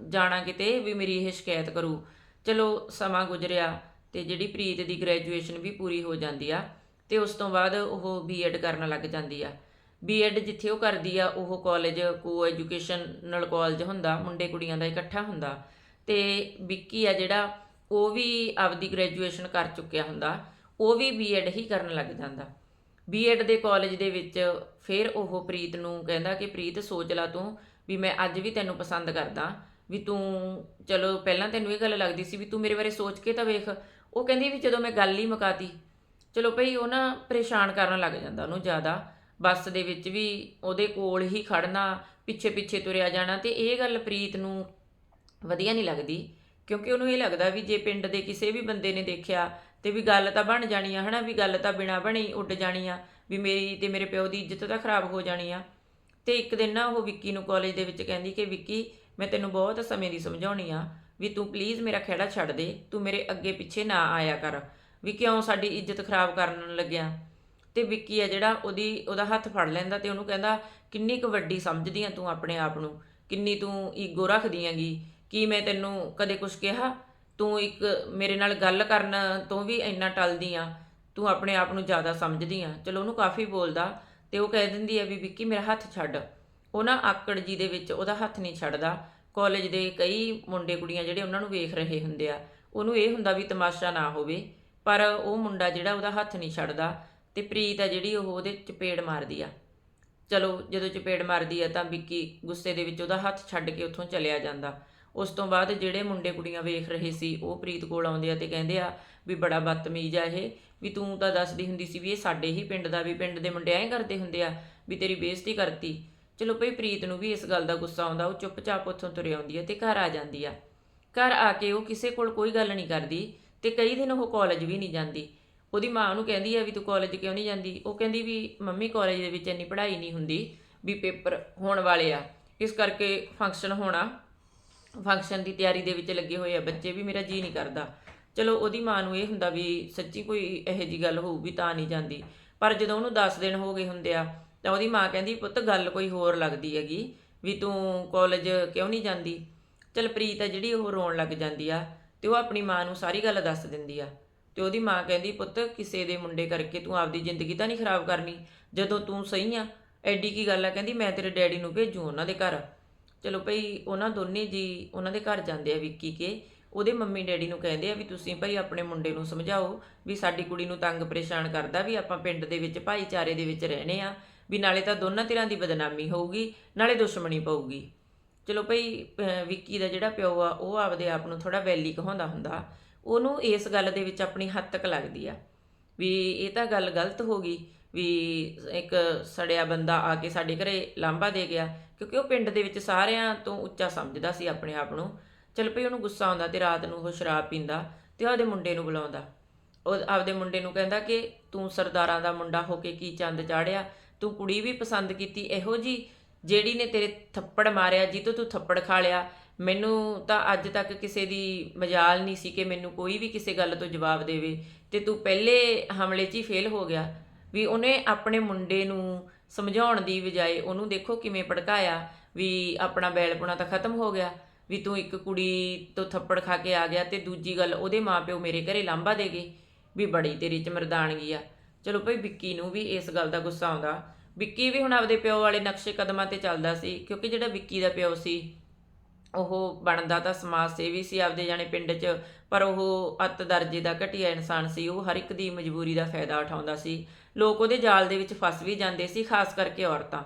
ਜਾਣਾ ਕਿਤੇ, ਵੀ ਮੇਰੀ ਇਹ ਸ਼ਿਕਾਇਤ ਕਰੂ। ਚਲੋ, ਸਮਾਂ ਗੁਜ਼ਰਿਆ ਤੇ ਜਿਹੜੀ ਪ੍ਰੀਤ ਦੀ ਗ੍ਰੈਜੂਏਸ਼ਨ ਵੀ ਪੂਰੀ ਹੋ ਜਾਂਦੀ ਆ ਤੇ ਉਸ ਤੋਂ ਬਾਅਦ ਉਹ ਬੀਐਡ ਕਰਨ ਲੱਗ ਜਾਂਦੀ ਆ। ਬੀਐਡ ਜਿੱਥੇ ਉਹ ਕਰਦੀ ਆ, ਉਹ ਕਾਲਜ ਕੋ ਐਜੂਕੇਸ਼ਨਲ ਕਾਲਜ ਹੁੰਦਾ, ਮੁੰਡੇ ਕੁੜੀਆਂ ਦਾ ਇਕੱਠਾ ਹੁੰਦਾ। ਤੇ ਵਿੱਕੀ ਆ ਜਿਹੜਾ, ਉਹ ਵੀ ਆਪਦੀ ਗ੍ਰੈਜੂਏਸ਼ਨ ਕਰ ਚੁੱਕਿਆ ਹੁੰਦਾ, ਉਹ ਵੀ ਬੀਐਡ ਹੀ ਕਰਨ ਲੱਗ ਜਾਂਦਾ। ਬੀਐਡ ਦੇ ਕਾਲਜ ਦੇ ਵਿੱਚ ਫਿਰ ਉਹ ਪ੍ਰੀਤ ਨੂੰ ਕਹਿੰਦਾ ਕਿ, ਪ੍ਰੀਤ, ਸੋਚ ਲਾ ਤੂੰ ਵੀ ਮੈਂ ਅੱਜ ਵੀ ਤੈਨੂੰ ਪਸੰਦ ਕਰਦਾ, ਵੀ ਤੂੰ, ਚਲੋ, ਪਹਿਲਾਂ ਤੈਨੂੰ ਇਹ ਗੱਲ ਲੱਗਦੀ ਸੀ ਵੀ ਤੂੰ ਮੇਰੇ ਬਾਰੇ ਸੋਚ ਕੇ ਤਾਂ ਵੇਖ। ਉਹ ਕਹਿੰਦੀ ਵੀ ਜਦੋਂ ਮੈਂ ਗੱਲ ਹੀ ਮੁਕਾਤੀ, ਚਲੋ ਭਈ ਉਹ ਨਾ ਪਰੇਸ਼ਾਨ ਕਰਨ ਲੱਗ ਜਾਂਦਾ ਉਹਨੂੰ ਜ਼ਿਆਦਾ। ਬੱਸ ਦੇ ਵਿੱਚ ਵੀ ਉਹਦੇ ਕੋਲ ਹੀ ਖੜਨਾ ਪਿੱਛੇ ਪਿੱਛੇ ਤੁਰਿਆ ਜਾਣਾ ਤੇ ਇਹ ਗੱਲ ਪ੍ਰੀਤ ਨੂੰ ਵਧੀਆ ਨਹੀਂ ਲੱਗਦੀ। ਕਿਉਂਕਿ ਉਹਨੂੰ ਇਹ ਲੱਗਦਾ ਵੀ ਜੇ ਪਿੰਡ ਦੇ ਕਿਸੇ ਵੀ ਬੰਦੇ ਨੇ ਦੇਖਿਆ ਤੇ ਵੀ ਗੱਲ ਤਾਂ ਬਣ ਜਾਣੀ ਆ, ਹਨਾ, ਵੀ ਗੱਲ ਤਾਂ ਬਿਨਾ ਬਣੀ ਉੱਡ ਜਾਣੀ ਆ, ਵੀ ਮੇਰੀ ਤੇ ਮੇਰੇ ਪਿਓ ਦੀ ਇੱਜ਼ਤ ਤਾਂ ਖਰਾਬ ਹੋ ਜਾਣੀ ਆ। ਤੇ ਇੱਕ ਦਿਨ ਨਾ ਉਹ ਵਿੱਕੀ ਨੂੰ ਕਾਲਜ ਦੇ ਵਿੱਚ ਕਹਿੰਦੀ ਕਿ ਵਿੱਕੀ, ਮੈਂ ਤੈਨੂੰ ਬਹੁਤ ਸਮੇਂ ਦੀ ਸਮਝਾਉਣੀ ਆ, ਵੀ ਤੂੰ ਪਲੀਜ਼ ਮੇਰਾ ਖਹਿੜਾ ਛੱਡ ਦੇ, ਤੂੰ ਮੇਰੇ ਅੱਗੇ ਪਿੱਛੇ ਨਾ ਆਇਆ ਕਰ, ਵੀ ਕਿਉਂ ਸਾਡੀ ਇੱਜ਼ਤ ਖਰਾਬ ਕਰਨ ਲੱਗਿਆ। ਤੇ ਵਿੱਕੀ ਆ ਜਿਹੜਾ ਉਹਦੀ, ਉਹਦਾ ਹੱਥ ਫੜ ਲੈਂਦਾ ਤੇ ਉਹਨੂੰ ਕਹਿੰਦਾ, ਕਿੰਨੀ ਕੁ ਵੱਡੀ ਸਮਝਦੀ ਆ ਤੂੰ ਆਪਣੇ ਆਪ ਨੂੰ? ਕਿੰਨੀ ਤੂੰ ਈਗੋ ਰੱਖਦੀ ਆਂਗੀ ਕੀ ਮੈਂ ਤੈਨੂੰ ਕਦੇ ਕੁਝ ਕਿਹਾ? ਤੂੰ ਇੱਕ ਮੇਰੇ ਨਾਲ ਗੱਲ ਕਰਨ ਤੋਂ ਵੀ ਇੰਨਾ ਟਲਦੀ ਆ? ਤੂੰ ਆਪਣੇ ਆਪ ਨੂੰ ਜ਼ਿਆਦਾ ਸਮਝਦੀ ਆ? ਚਲੋ ਉਹਨੂੰ ਕਾਫੀ ਬੋਲਦਾ ਤੇ ਉਹ ਕਹਿ ਦਿੰਦੀ ਆ ਵੀ, ਵਿੱਕੀ, ਮੇਰਾ ਹੱਥ ਛੱਡ। ਉਹ ਨਾ ਆਕੜ ਜੀ ਦੇ ਵਿੱਚ ਉਹਦਾ ਹੱਥ ਨਹੀਂ ਛੱਡਦਾ। ਕਾਲਜ ਦੇ ਕਈ ਮੁੰਡੇ ਕੁੜੀਆਂ ਜਿਹੜੇ ਉਹਨਾਂ ਨੂੰ ਵੇਖ ਰਹੇ ਹੁੰਦੇ ਆ, ਉਹਨੂੰ ਇਹ ਹੁੰਦਾ ਵੀ ਤਮਾਸ਼ਾ ਨਾ ਹੋਵੇ, ਪਰ ਉਹ ਮੁੰਡਾ ਜਿਹੜਾ ਉਹਦਾ ਹੱਥ ਨਹੀਂ ਛੱਡਦਾ। ਤੇ ਪ੍ਰੀਤ ਆ ਜਿਹੜੀ ਉਹ ਉਹਦੇ ਚਪੇੜ ਮਾਰਦੀ ਆ। ਚਲੋ, ਜਦੋਂ ਚਪੇੜ ਮਾਰਦੀ ਆ ਤਾਂ ਵਿੱਕੀ ਗੁੱਸੇ ਦੇ ਵਿੱਚ ਉਹਦਾ ਹੱਥ ਛੱਡ ਕੇ ਉੱਥੋਂ ਚਲਿਆ ਜਾਂਦਾ। ਉਸ ਤੋਂ ਬਾਅਦ ਜਿਹੜੇ ਮੁੰਡੇ ਕੁੜੀਆਂ ਵੇਖ ਰਹੇ ਸੀ, ਉਹ ਪ੍ਰੀਤ ਕੋਲ ਆਉਂਦੇ ਆ ਤੇ ਕਹਿੰਦੇ ਆ ਵੀ ਬੜਾ ਬਦਤਮੀਜ਼ ਆ ਇਹ, ਵੀ ਤੂੰ ਤਾਂ ਦੱਸਦੀ ਹੁੰਦੀ ਸੀ ਵੀ ਇਹ ਸਾਡੇ ਹੀ ਪਿੰਡ ਦਾ, ਵੀ ਪਿੰਡ ਦੇ ਮੁੰਡੇ ਐਂ ਕਰਦੇ ਹੁੰਦੇ ਆ, ਵੀ ਤੇਰੀ ਬੇਇੱਜ਼ਤੀ ਕਰਤੀ। ਚਲੋ ਭਈ ਪ੍ਰੀਤ ਨੂੰ ਵੀ ਇਸ ਗੱਲ ਦਾ ਗੁੱਸਾ ਆਉਂਦਾ, ਉਹ ਚੁੱਪਚਾਪ ਉੱਥੋਂ ਤੁਰ ਆਉਂਦੀ ਆ ਤੇ ਘਰ ਆ ਜਾਂਦੀ ਆ। ਘਰ ਆ ਕੇ ਉਹ ਕਿਸੇ ਕੋਲ ਕੋਈ ਗੱਲ ਨਹੀਂ ਕਰਦੀ ਤੇ ਕਈ ਦਿਨ ਉਹ ਕਾਲਜ ਵੀ ਨਹੀਂ ਜਾਂਦੀ। ਉਹਦੀ ਮਾਂ ਉਹਨੂੰ ਕਹਿੰਦੀ ਆ ਵੀ ਤੂੰ ਕਾਲਜ ਕਿਉਂ ਨਹੀਂ ਜਾਂਦੀ? ਉਹ ਕਹਿੰਦੀ ਵੀ ਮੰਮੀ ਕਾਲਜ ਦੇ ਵਿੱਚ ਇੰਨੀ ਪੜ੍ਹਾਈ ਨਹੀਂ ਹੁੰਦੀ ਵੀ ਪੇਪਰ ਹੋਣ ਵਾਲੇ ਆ। ਇਸ ਕਰਕੇ ਫੰਕਸ਼ਨ ਹੋਣਾ ਫੰਕਸ਼ਨ ਦੀ ਤਿਆਰੀ ਦੇ ਵਿੱਚ ਲੱਗੇ ਹੋਏ ਆ ਬੱਚੇ ਵੀ ਮੇਰਾ ਜੀ ਨਹੀਂ ਕਰਦਾ। ਚਲੋ ਉਹਦੀ ਮਾਂ ਨੂੰ ਇਹ ਹੁੰਦਾ ਵੀ ਸੱਚੀ ਕੋਈ ਇਹੋ ਜੀ ਗੱਲ ਹੋਊ ਵੀ ਤਾਂ ਨਹੀਂ ਜਾਂਦੀ। ਪਰ ਜਦੋਂ ਉਹਨੂੰ 10 ਦਿਨ ਹੋ ਗਏ ਹੁੰਦੇ ਆ, ਤਾਂ ਉਹਦੀ ਮਾਂ ਕਹਿੰਦੀ, ਪੁੱਤ, ਗੱਲ ਕੋਈ ਹੋਰ ਲੱਗਦੀ ਹੈਗੀ ਵੀ ਤੂੰ ਕਾਲਜ ਕਿਉਂ ਨਹੀਂ ਜਾਂਦੀ? ਚਲ ਪ੍ਰੀਤ ਆ ਜਿਹੜੀ ਉਹ ਰੋਣ ਲੱਗ ਜਾਂਦੀ ਆ ਤੇ ਉਹ ਆਪਣੀ ਮਾਂ ਨੂੰ ਸਾਰੀ ਗੱਲ ਦੱਸ ਦਿੰਦੀ ਆ। ਤੇ ਉਹਦੀ ਮਾਂ ਕਹਿੰਦੀ, ਪੁੱਤ, ਕਿਸੇ ਦੇ ਮੁੰਡੇ ਕਰਕੇ ਤੂੰ ਆਪਦੀ ਜ਼ਿੰਦਗੀ ਤਾਂ ਨਹੀਂ ਖਰਾਬ ਕਰਨੀ। ਜਦੋਂ ਤੂੰ ਸਹੀ ਆ, ਐਡੀ ਕੀ ਗੱਲ ਆ? ਕਹਿੰਦੀ, ਮੈਂ ਤੇਰੇ ਡੈਡੀ ਨੂੰ ਭੇਜੂ ਉਹਨਾਂ ਦੇ ਘਰ। ਚਲੋ ਭਈ, ਉਹਨਾਂ ਦੋਨੇ ਜੀ, ਉਹਨਾਂ ਦੇ ਘਰ ਜਾਂਦੇ ਆ ਵਿੱਕੀ ਕੇ। ਉਹਦੇ ਮੰਮੀ ਡੈਡੀ ਨੂੰ ਕਹਿੰਦੇ ਆ ਵੀ ਤੁਸੀਂ ਭਾਈ ਆਪਣੇ ਮੁੰਡੇ ਨੂੰ ਸਮਝਾਓ ਵੀ ਸਾਡੀ ਕੁੜੀ ਨੂੰ ਤੰਗ ਪਰੇਸ਼ਾਨ ਕਰਦਾ ਵੀ ਆਪਾਂ ਪਿੰਡ ਦੇ ਵਿੱਚ, ਭਾਈਚਾਰੇ ਦੇ ਵਿੱਚ ਰਹਿਣੇ ਆ, ਵੀ ਨਾਲੇ ਤਾਂ ਦੋਨਾਂ ਧਿਰਾਂ ਦੀ ਬਦਨਾਮੀ ਹੋਊਗੀ, ਨਾਲੇ ਦੁਸ਼ਮਣੀ ਪਊਗੀ। ਚਲੋ ਭਈ ਵਿੱਕੀ ਦਾ ਜਿਹੜਾ ਪਿਓ ਆ, ਉਹ ਆਪਦੇ ਆਪ ਨੂੰ ਥੋੜਾ ਵੈਲੀ ਕਹਾਉਂਦਾ ਹੁੰਦਾ। ਉਹਨੂੰ ਇਸ ਗੱਲ ਦੇ ਵਿੱਚ ਆਪਣੀ ਹੱਦ ਤੱਕ ਲੱਗਦੀ ਆ। ਵੀ ਇਹ ਤਾਂ ਗੱਲ ਗਲਤ ਹੋ ਗਈ ਵੀ ਇੱਕ ਸੜਿਆ ਬੰਦਾ ਆ ਕੇ ਸਾਡੇ ਘਰੇ ਲਾਂਭਾ ਦੇ ਗਿਆ, ਕਿਉਂਕਿ ਉਹ ਪਿੰਡ ਦੇ ਵਿੱਚ ਸਾਰਿਆਂ ਤੋਂ ਉੱਚਾ ਸਮਝਦਾ ਸੀ ਆਪਣੇ ਆਪ ਨੂੰ। ਚਲ ਭਈ ਉਹਨੂੰ ਗੁੱਸਾ ਆਉਂਦਾ ਤੇ ਰਾਤ ਨੂੰ ਉਹ ਸ਼ਰਾਬ ਪੀਂਦਾ ਤੇ ਉਹਦੇ ਮੁੰਡੇ ਨੂੰ ਬੁਲਾਉਂਦਾ। ਉਹ ਆਪਦੇ ਮੁੰਡੇ ਨੂੰ ਕਹਿੰਦਾ ਕਿ ਤੂੰ ਸਰਦਾਰਾਂ ਦਾ ਮੁੰਡਾ ਹੋ ਕੇ ਕੀ ਚੰਦ ਚਾੜਿਆ, ਤੂੰ ਕੁੜੀ ਵੀ ਪਸੰਦ ਕੀਤੀ ਇਹੋ ਜੀ, ਜਿਹੜੀ ਨੇ ਤੇਰੇ ਥੱਪੜ ਮਾਰਿਆ ਜੀ ਤੋਂ ਤੂੰ ਥੱਪੜ ਖਾ ਲਿਆ ਮੈਨੂੰ ਤਾਂ ਅੱਜ ਤੱਕ ਕਿਸੇ ਦੀ ਮਜਾਲ ਨਹੀਂ ਸੀ ਕਿ ਮੈਨੂੰ ਕੋਈ ਵੀ ਕਿਸੇ ਗੱਲ ਤੋਂ ਜਵਾਬ ਦੇਵੇ। ਤੇ ਤੂੰ ਪਹਿਲੇ ਹਮਲੇ 'ਚ ਹੀ ਫੇਲ ਹੋ ਗਿਆ। ਵੀ ਉਹਨੇ ਆਪਣੇ ਮੁੰਡੇ ਨੂੰ ਸਮਝਾਉਣ ਦੀ ਬਜਾਏ ਉਹਨੂੰ ਦੇਖੋ ਕਿਵੇਂ ਭੜਕਾਇਆ ਵੀ ਆਪਣਾ ਬੈਲਪੁਣਾ ਤਾਂ ਖਤਮ ਹੋ ਗਿਆ। ਵੀ ਤੂੰ ਇੱਕ ਕੁੜੀ ਤੋਂ ਥੱਪੜ ਖਾ ਕੇ ਆ ਗਿਆ ਤੇ ਦੂਜੀ ਗੱਲ ਉਹਦੇ ਮਾਪਿਓ ਮੇਰੇ ਘਰੇ ਲਾਂਭਾ ਦੇ ਗਏ ਵੀ ਬੜੀ ਤੇਰੀ ਚ ਮਰਦਾਨਗੀ ਆ। ਚਲੋ ਭਈ ਵਿੱਕੀ ਨੂੰ ਵੀ ਇਸ ਗੱਲ ਦਾ ਗੁੱਸਾ ਆਉਂਦਾ। ਵਿੱਕੀ ਵੀ ਹੁਣ ਆਪਦੇ ਪਿਓ ਵਾਲੇ ਨਕਸ਼ੇ ਕਦਮਾਂ ਤੇ ਚੱਲਦਾ ਸੀ ਕਿਉਂਕਿ ਜਿਹੜਾ ਵਿੱਕੀ ਦਾ ਪਿਓ ਸੀ ਉਹ ਬਣਦਾ ਤਾਂ ਸਮਾਜ ਸੇਵੀ ਸੀ ਆਪਦੇ ਜਾਣੇ ਪਿੰਡ 'ਚ, ਪਰ ਉਹ ਅੱਤ ਦਰਜੇ ਦਾ ਘਟੀਆ ਇਨਸਾਨ ਸੀ। ਉਹ ਹਰ ਇੱਕ ਦੀ ਮਜਬੂਰੀ ਦਾ ਫਾਇਦਾ ਉਠਾਉਂਦਾ ਸੀ। ਲੋਕ ਉਹਦੇ ਜਾਲ ਦੇ ਵਿੱਚ ਫਸ ਵੀ ਜਾਂਦੇ ਸੀ, ਖਾਸ ਕਰਕੇ ਔਰਤਾਂ।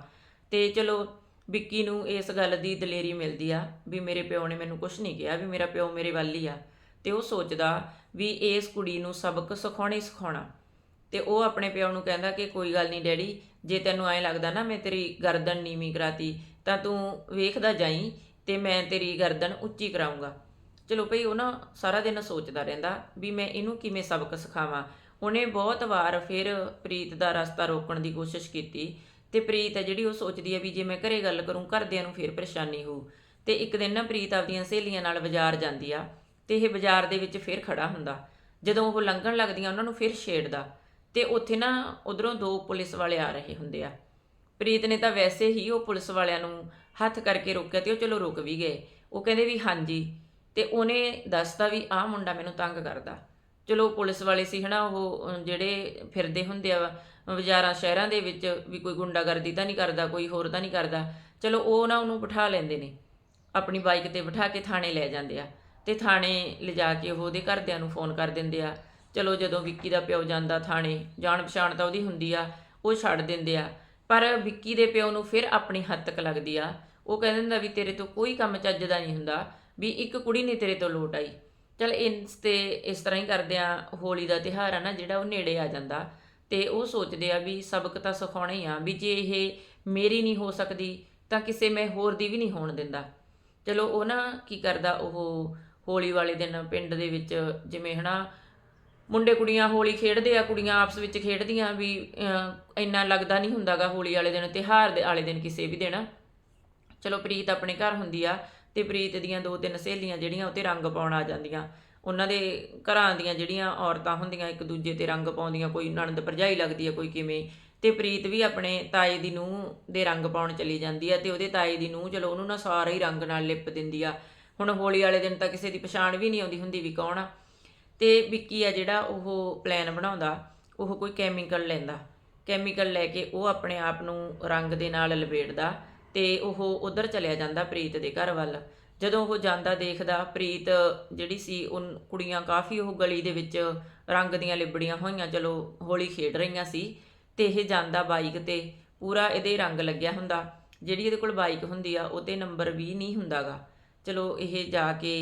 ਤੇ ਚਲੋ, ਵਿੱਕੀ ਨੂੰ ਇਸ ਗੱਲ ਦੀ ਦਲੇਰੀ ਮਿਲਦੀ ਆ ਵੀ ਮੇਰੇ ਪਿਓ ਨੇ ਮੈਨੂੰ ਕੁਝ ਨਹੀਂ ਕਿਹਾ ਵੀ ਮੇਰਾ ਪਿਓ ਮੇਰੇ ਵੱਲ ਹੀ ਆ। ਤੇ ਉਹ ਸੋਚਦਾ ਵੀ ਇਸ ਕੁੜੀ ਨੂੰ ਸਬਕ ਸਿਖਾਉਣਾ ਹੀ ਸਿਖਾਉਣਾ। ਤੇ ਉਹ ਆਪਣੇ ਪਿਓ ਨੂੰ ਕਹਿੰਦਾ ਕਿ ਕੋਈ ਗੱਲ ਨਹੀਂ ਡੈਡੀ, ਜੇ ਤੈਨੂੰ ਐਂ ਲੱਗਦਾ ਨਾ ਮੈਂ ਤੇਰੀ ਗਰਦਨ ਨੀਵੀਂ ਕਰਾਤੀ, ਤਾਂ ਤੂੰ ਵੇਖਦਾ ਜਾਈ ਤੇ ਮੈਂ ਤੇਰੀ ਗਰਦਨ ਉੱਚੀ ਕਰਾਉਂਗਾ ਚਲੋ ਭਈ ਉਹ ਨਾ ਸਾਰਾ ਦਿਨ ਸੋਚਦਾ ਰਹਿੰਦਾ ਵੀ ਮੈਂ ਇਹਨੂੰ ਕਿਵੇਂ ਸਬਕ ਸਿਖਾਵਾਂ। ਉਹਨੇ ਬਹੁਤ ਵਾਰ ਫਿਰ ਪ੍ਰੀਤ ਦਾ ਰਸਤਾ ਰੋਕਣ ਦੀ ਕੋਸ਼ਿਸ਼ ਕੀਤੀ ਤੇ ਪ੍ਰੀਤ ਹੈ ਜਿਹੜੀ ਉਹ ਸੋਚਦੀ ਹੈ ਵੀ ਜੇ ਮੈਂ ਘਰੇ ਗੱਲ ਕਰੂੰ, ਘਰਦਿਆਂ ਨੂੰ ਫਿਰ ਪਰੇਸ਼ਾਨੀ ਹੋਊ। ਤੇ ਇੱਕ ਦਿਨ ਨਾ ਪ੍ਰੀਤ ਆਪਦੀਆਂ ਸਹੇਲੀਆਂ ਨਾਲ ਬਾਜ਼ਾਰ ਜਾਂਦੀ ਆ ਤੇ ਇਹ ਬਾਜ਼ਾਰ ਦੇ ਵਿੱਚ ਫਿਰ ਖੜਾ ਹੁੰਦਾ। ਜਦੋਂ ਉਹ ਲੰਘਣ ਲੱਗਦੀਆਂ, ਉਹਨਾਂ ਨੂੰ ਫਿਰ ਛੇੜਦਾ। ਤੇ ਉੱਥੇ ਨਾ ਉਧਰੋਂ ਦੋ ਪੁਲਿਸ ਵਾਲੇ ਆ ਰਹੇ ਹੁੰਦੇ ਆ। ਪ੍ਰੀਤ ਨੇ ਤਾਂ ਵੈਸੇ ਹੀ ਉਹ ਪੁਲਿਸ ਵਾਲਿਆਂ ਨੂੰ ਹੱਥ ਕਰਕੇ ਰੋਕਿਆ ਤੇ ਉਹ ਚਲੋ ਰੁਕ ਵੀ ਗਏ। ਉਹ ਕਹਿੰਦੇ ਵੀ ਹਾਂਜੀ। ਤੇ ਉਹਨੇ ਦੱਸਤਾ ਵੀ ਆਹ ਮੁੰਡਾ ਮੈਨੂੰ ਤੰਗ ਕਰਦਾ। ਚਲੋ ਪੁਲਿਸ ਵਾਲੇ ਸੀ ਹਨਾ, ਉਹ ਜਿਹੜੇ ਫਿਰਦੇ ਹੁੰਦੇ ਆ ਬਾਜ਼ਾਰਾਂ, ਸ਼ਹਿਰਾਂ ਦੇ ਵਿੱਚ ਵੀ ਕੋਈ ਗੁੰਡਾਗਰਦੀ ਤਾਂ ਨਹੀਂ ਕਰਦਾ, ਕੋਈ ਹੋਰ ਤਾਂ ਨਹੀਂ ਕਰਦਾ। ਚਲੋ ਉਹ ਨਾ ਉਹਨੂੰ ਬਿਠਾ ਲੈਂਦੇ ਨੇ। ਆਪਣੀ ਬਾਈਕ ਤੇ ਬਿਠਾ ਕੇ ਥਾਣੇ ਲੈ ਜਾਂਦੇ ਆ। ਤੇ ਥਾਣੇ ਲਿਜਾ ਕੇ ਉਹ ਉਹਦੇ ਘਰਦਿਆਂ ਨੂੰ ਫੋਨ ਕਰ ਦਿੰਦੇ ਆ। ਚਲੋ ਜਦੋਂ ਵਿੱਕੀ ਦਾ ਪਿਓ ਜਾਂਦਾ ਥਾਣੇ ਜਾਣ ਪਛਾਣ ਤਾਂ ਉਹਦੀ ਹੁੰਦੀ ਆ, ਉਹ ਛੱਡ ਦਿੰਦੇ ਆ। ਪਰ ਵਿੱਕੀ ਦੇ ਪਿਓ ਨੂੰ ਫਿਰ ਆਪਣੀ ਹੱਦ ਲੱਗਦੀ ਆ। ਉਹ ਕਹਿੰਦਾ ਹੁੰਦਾ ਵੀ ਤੇਰੇ ਤੋਂ ਕੋਈ ਕੰਮ ਚੱਜ ਦਾ ਨਹੀਂ ਹੁੰਦਾ, ਵੀ ਇੱਕ ਕੁੜੀ ਨਹੀਂ ਤੇਰੇ ਤੋਂ ਲੋਟ ਆਈ। ਚਲ ਇਸ ਤੇ ਇਸ ਤਰ੍ਹਾਂ ਹੀ ਕਰਦੇ ਆ, ਹੋਲੀ ਦਾ ਤਿਉਹਾਰ ਆ ਨਾ, ਜਿਹੜਾ ਉਹ ਨੇੜੇ ਆ ਜਾਂਦਾ। ਤੇ ਉਹ ਸੋਚਦੇ ਆ ਵੀ ਸਬਕ ਤਾਂ ਸਿਖਾਉਣਾ ਹੀ ਆ, ਵੀ ਜੇ ਇਹ ਮੇਰੀ ਨਹੀਂ ਹੋ ਸਕਦੀ, ਤਾਂ ਕਿਸੇ ਮੈਂ ਹੋਰ ਦੀ ਵੀ ਨਹੀਂ ਹੋਣ ਦਿੰਦਾ। ਚਲੋ ਉਹ ਨਾ ਕੀ ਕਰਦਾ, ਉਹ ਹੋਲੀ ਵਾਲੇ ਦਿਨ ਪਿੰਡ ਦੇ ਵਿੱਚ ਜਿਵੇਂ ਹਨਾ ਮੁੰਡੇ ਕੁੜੀਆਂ ਹੋਲੀ ਖੇਡਦੇ ਆ, ਕੁੜੀਆਂ ਆਪਸ ਵਿੱਚ ਖੇਡਦੀਆਂ ਵੀ ਇੰਨਾ ਲੱਗਦਾ ਨਹੀਂ ਹੁੰਦਾਗਾ ਹੋਲੀ ਵਾਲੇ ਦਿਨ, ਤਿਉਹਾਰ ਦੇ ਵਾਲੇ ਦਿਨ ਕਿਸੇ ਵੀ ਦਿਨ। ਚਲੋ ਪ੍ਰੀਤ ਆਪਣੇ ਘਰ ਹੁੰਦੀ ਆ ਤੇ ਪ੍ਰੀਤ ਦੀਆਂ ਦੋ ਤਿੰਨ ਸਹੇਲੀਆਂ ਜਿਹੜੀਆਂ, ਉਹ 'ਤੇ ਰੰਗ ਪਾਉਣ ਆ ਜਾਂਦੀਆਂ। ਉਹਨਾਂ ਦੇ ਘਰਾਂ ਦੀਆਂ ਜਿਹੜੀਆਂ ਔਰਤਾਂ ਹੁੰਦੀਆਂ, ਇੱਕ ਦੂਜੇ ਤੇ ਰੰਗ ਪਾਉਂਦੀਆਂ, ਕੋਈ ਨਣਦ ਭਰਜਾਈ ਲੱਗਦੀ ਆ ਕੋਈ ਕਿਵੇਂ। ਤੇ ਪ੍ਰੀਤ ਵੀ ਆਪਣੇ ਤਾਏ ਦੀ ਨੂੰਹ ਦੇ ਰੰਗ ਪਾਉਣ ਚਲੀ ਜਾਂਦੀ ਆ ਤੇ ਉਹਦੇ ਤਾਏ ਦੀ ਨੂੰਹ ਚਲੋ ਉਹਨੂੰ ਨਾ ਸਾਰਾ ਹੀ ਰੰਗ ਨਾਲ ਲਿਪ ਦਿੰਦੀ ਆ। ਹੁਣ ਹੋਲੀ ਵਾਲੇ ਦਿਨ ਤਾਂ ਕਿਸੇ ਦੀ ਪਛਾਣ ਵੀ ਨਹੀਂ ਆਉਂਦੀ ਹੁੰਦੀ ਵੀ ਕੌਣ ਆ। ਤੇ ਵਿੱਕੀ ਆ ਜਿਹੜਾ ਉਹ ਪਲਾਨ ਬਣਾਉਂਦਾ, ਉਹ ਕੋਈ ਕੈਮੀਕਲ ਲੈਂਦਾ। ਕੈਮੀਕਲ ਲੈ ਕੇ ਉਹ ਆਪਣੇ ਆਪ ਨੂੰ ਰੰਗ ਦੇ ਨਾਲ ਲਪੇਟਦਾ ਤੇ ਉਹ ਉਧਰ ਚਲਿਆ ਜਾਂਦਾ ਪ੍ਰੀਤ ਦੇ ਘਰ ਵੱਲ। ਜਦੋਂ ਉਹ ਜਾਂਦਾ ਦੇਖਦਾ, ਪ੍ਰੀਤ ਜਿਹੜੀ ਸੀ ਉਹ ਕੁੜੀਆਂ ਕਾਫੀ ਉਹ ਗਲੀ ਦੇ ਵਿੱਚ ਰੰਗ ਦੀਆਂ ਲਿਬੜੀਆਂ ਹੋਈਆਂ, ਚਲੋ ਹੋਲੀ ਖੇਡ ਰਹੀਆਂ ਸੀ ਤੇ ਇਹ ਜਾਂਦਾ ਬਾਈਕ ਤੇ, ਪੂਰਾ ਇਹਦੇ ਰੰਗ ਲੱਗਿਆ ਹੁੰਦਾ। ਜਿਹੜੀ ਇਹਦੇ ਕੋਲ ਬਾਈਕ ਹੁੰਦੀ ਆ ਉਹ ਤੇ ਨੰਬਰ 20 ਨਹੀਂ ਹੁੰਦਾਗਾ। ਚਲੋ ਇਹ ਜਾ ਕੇ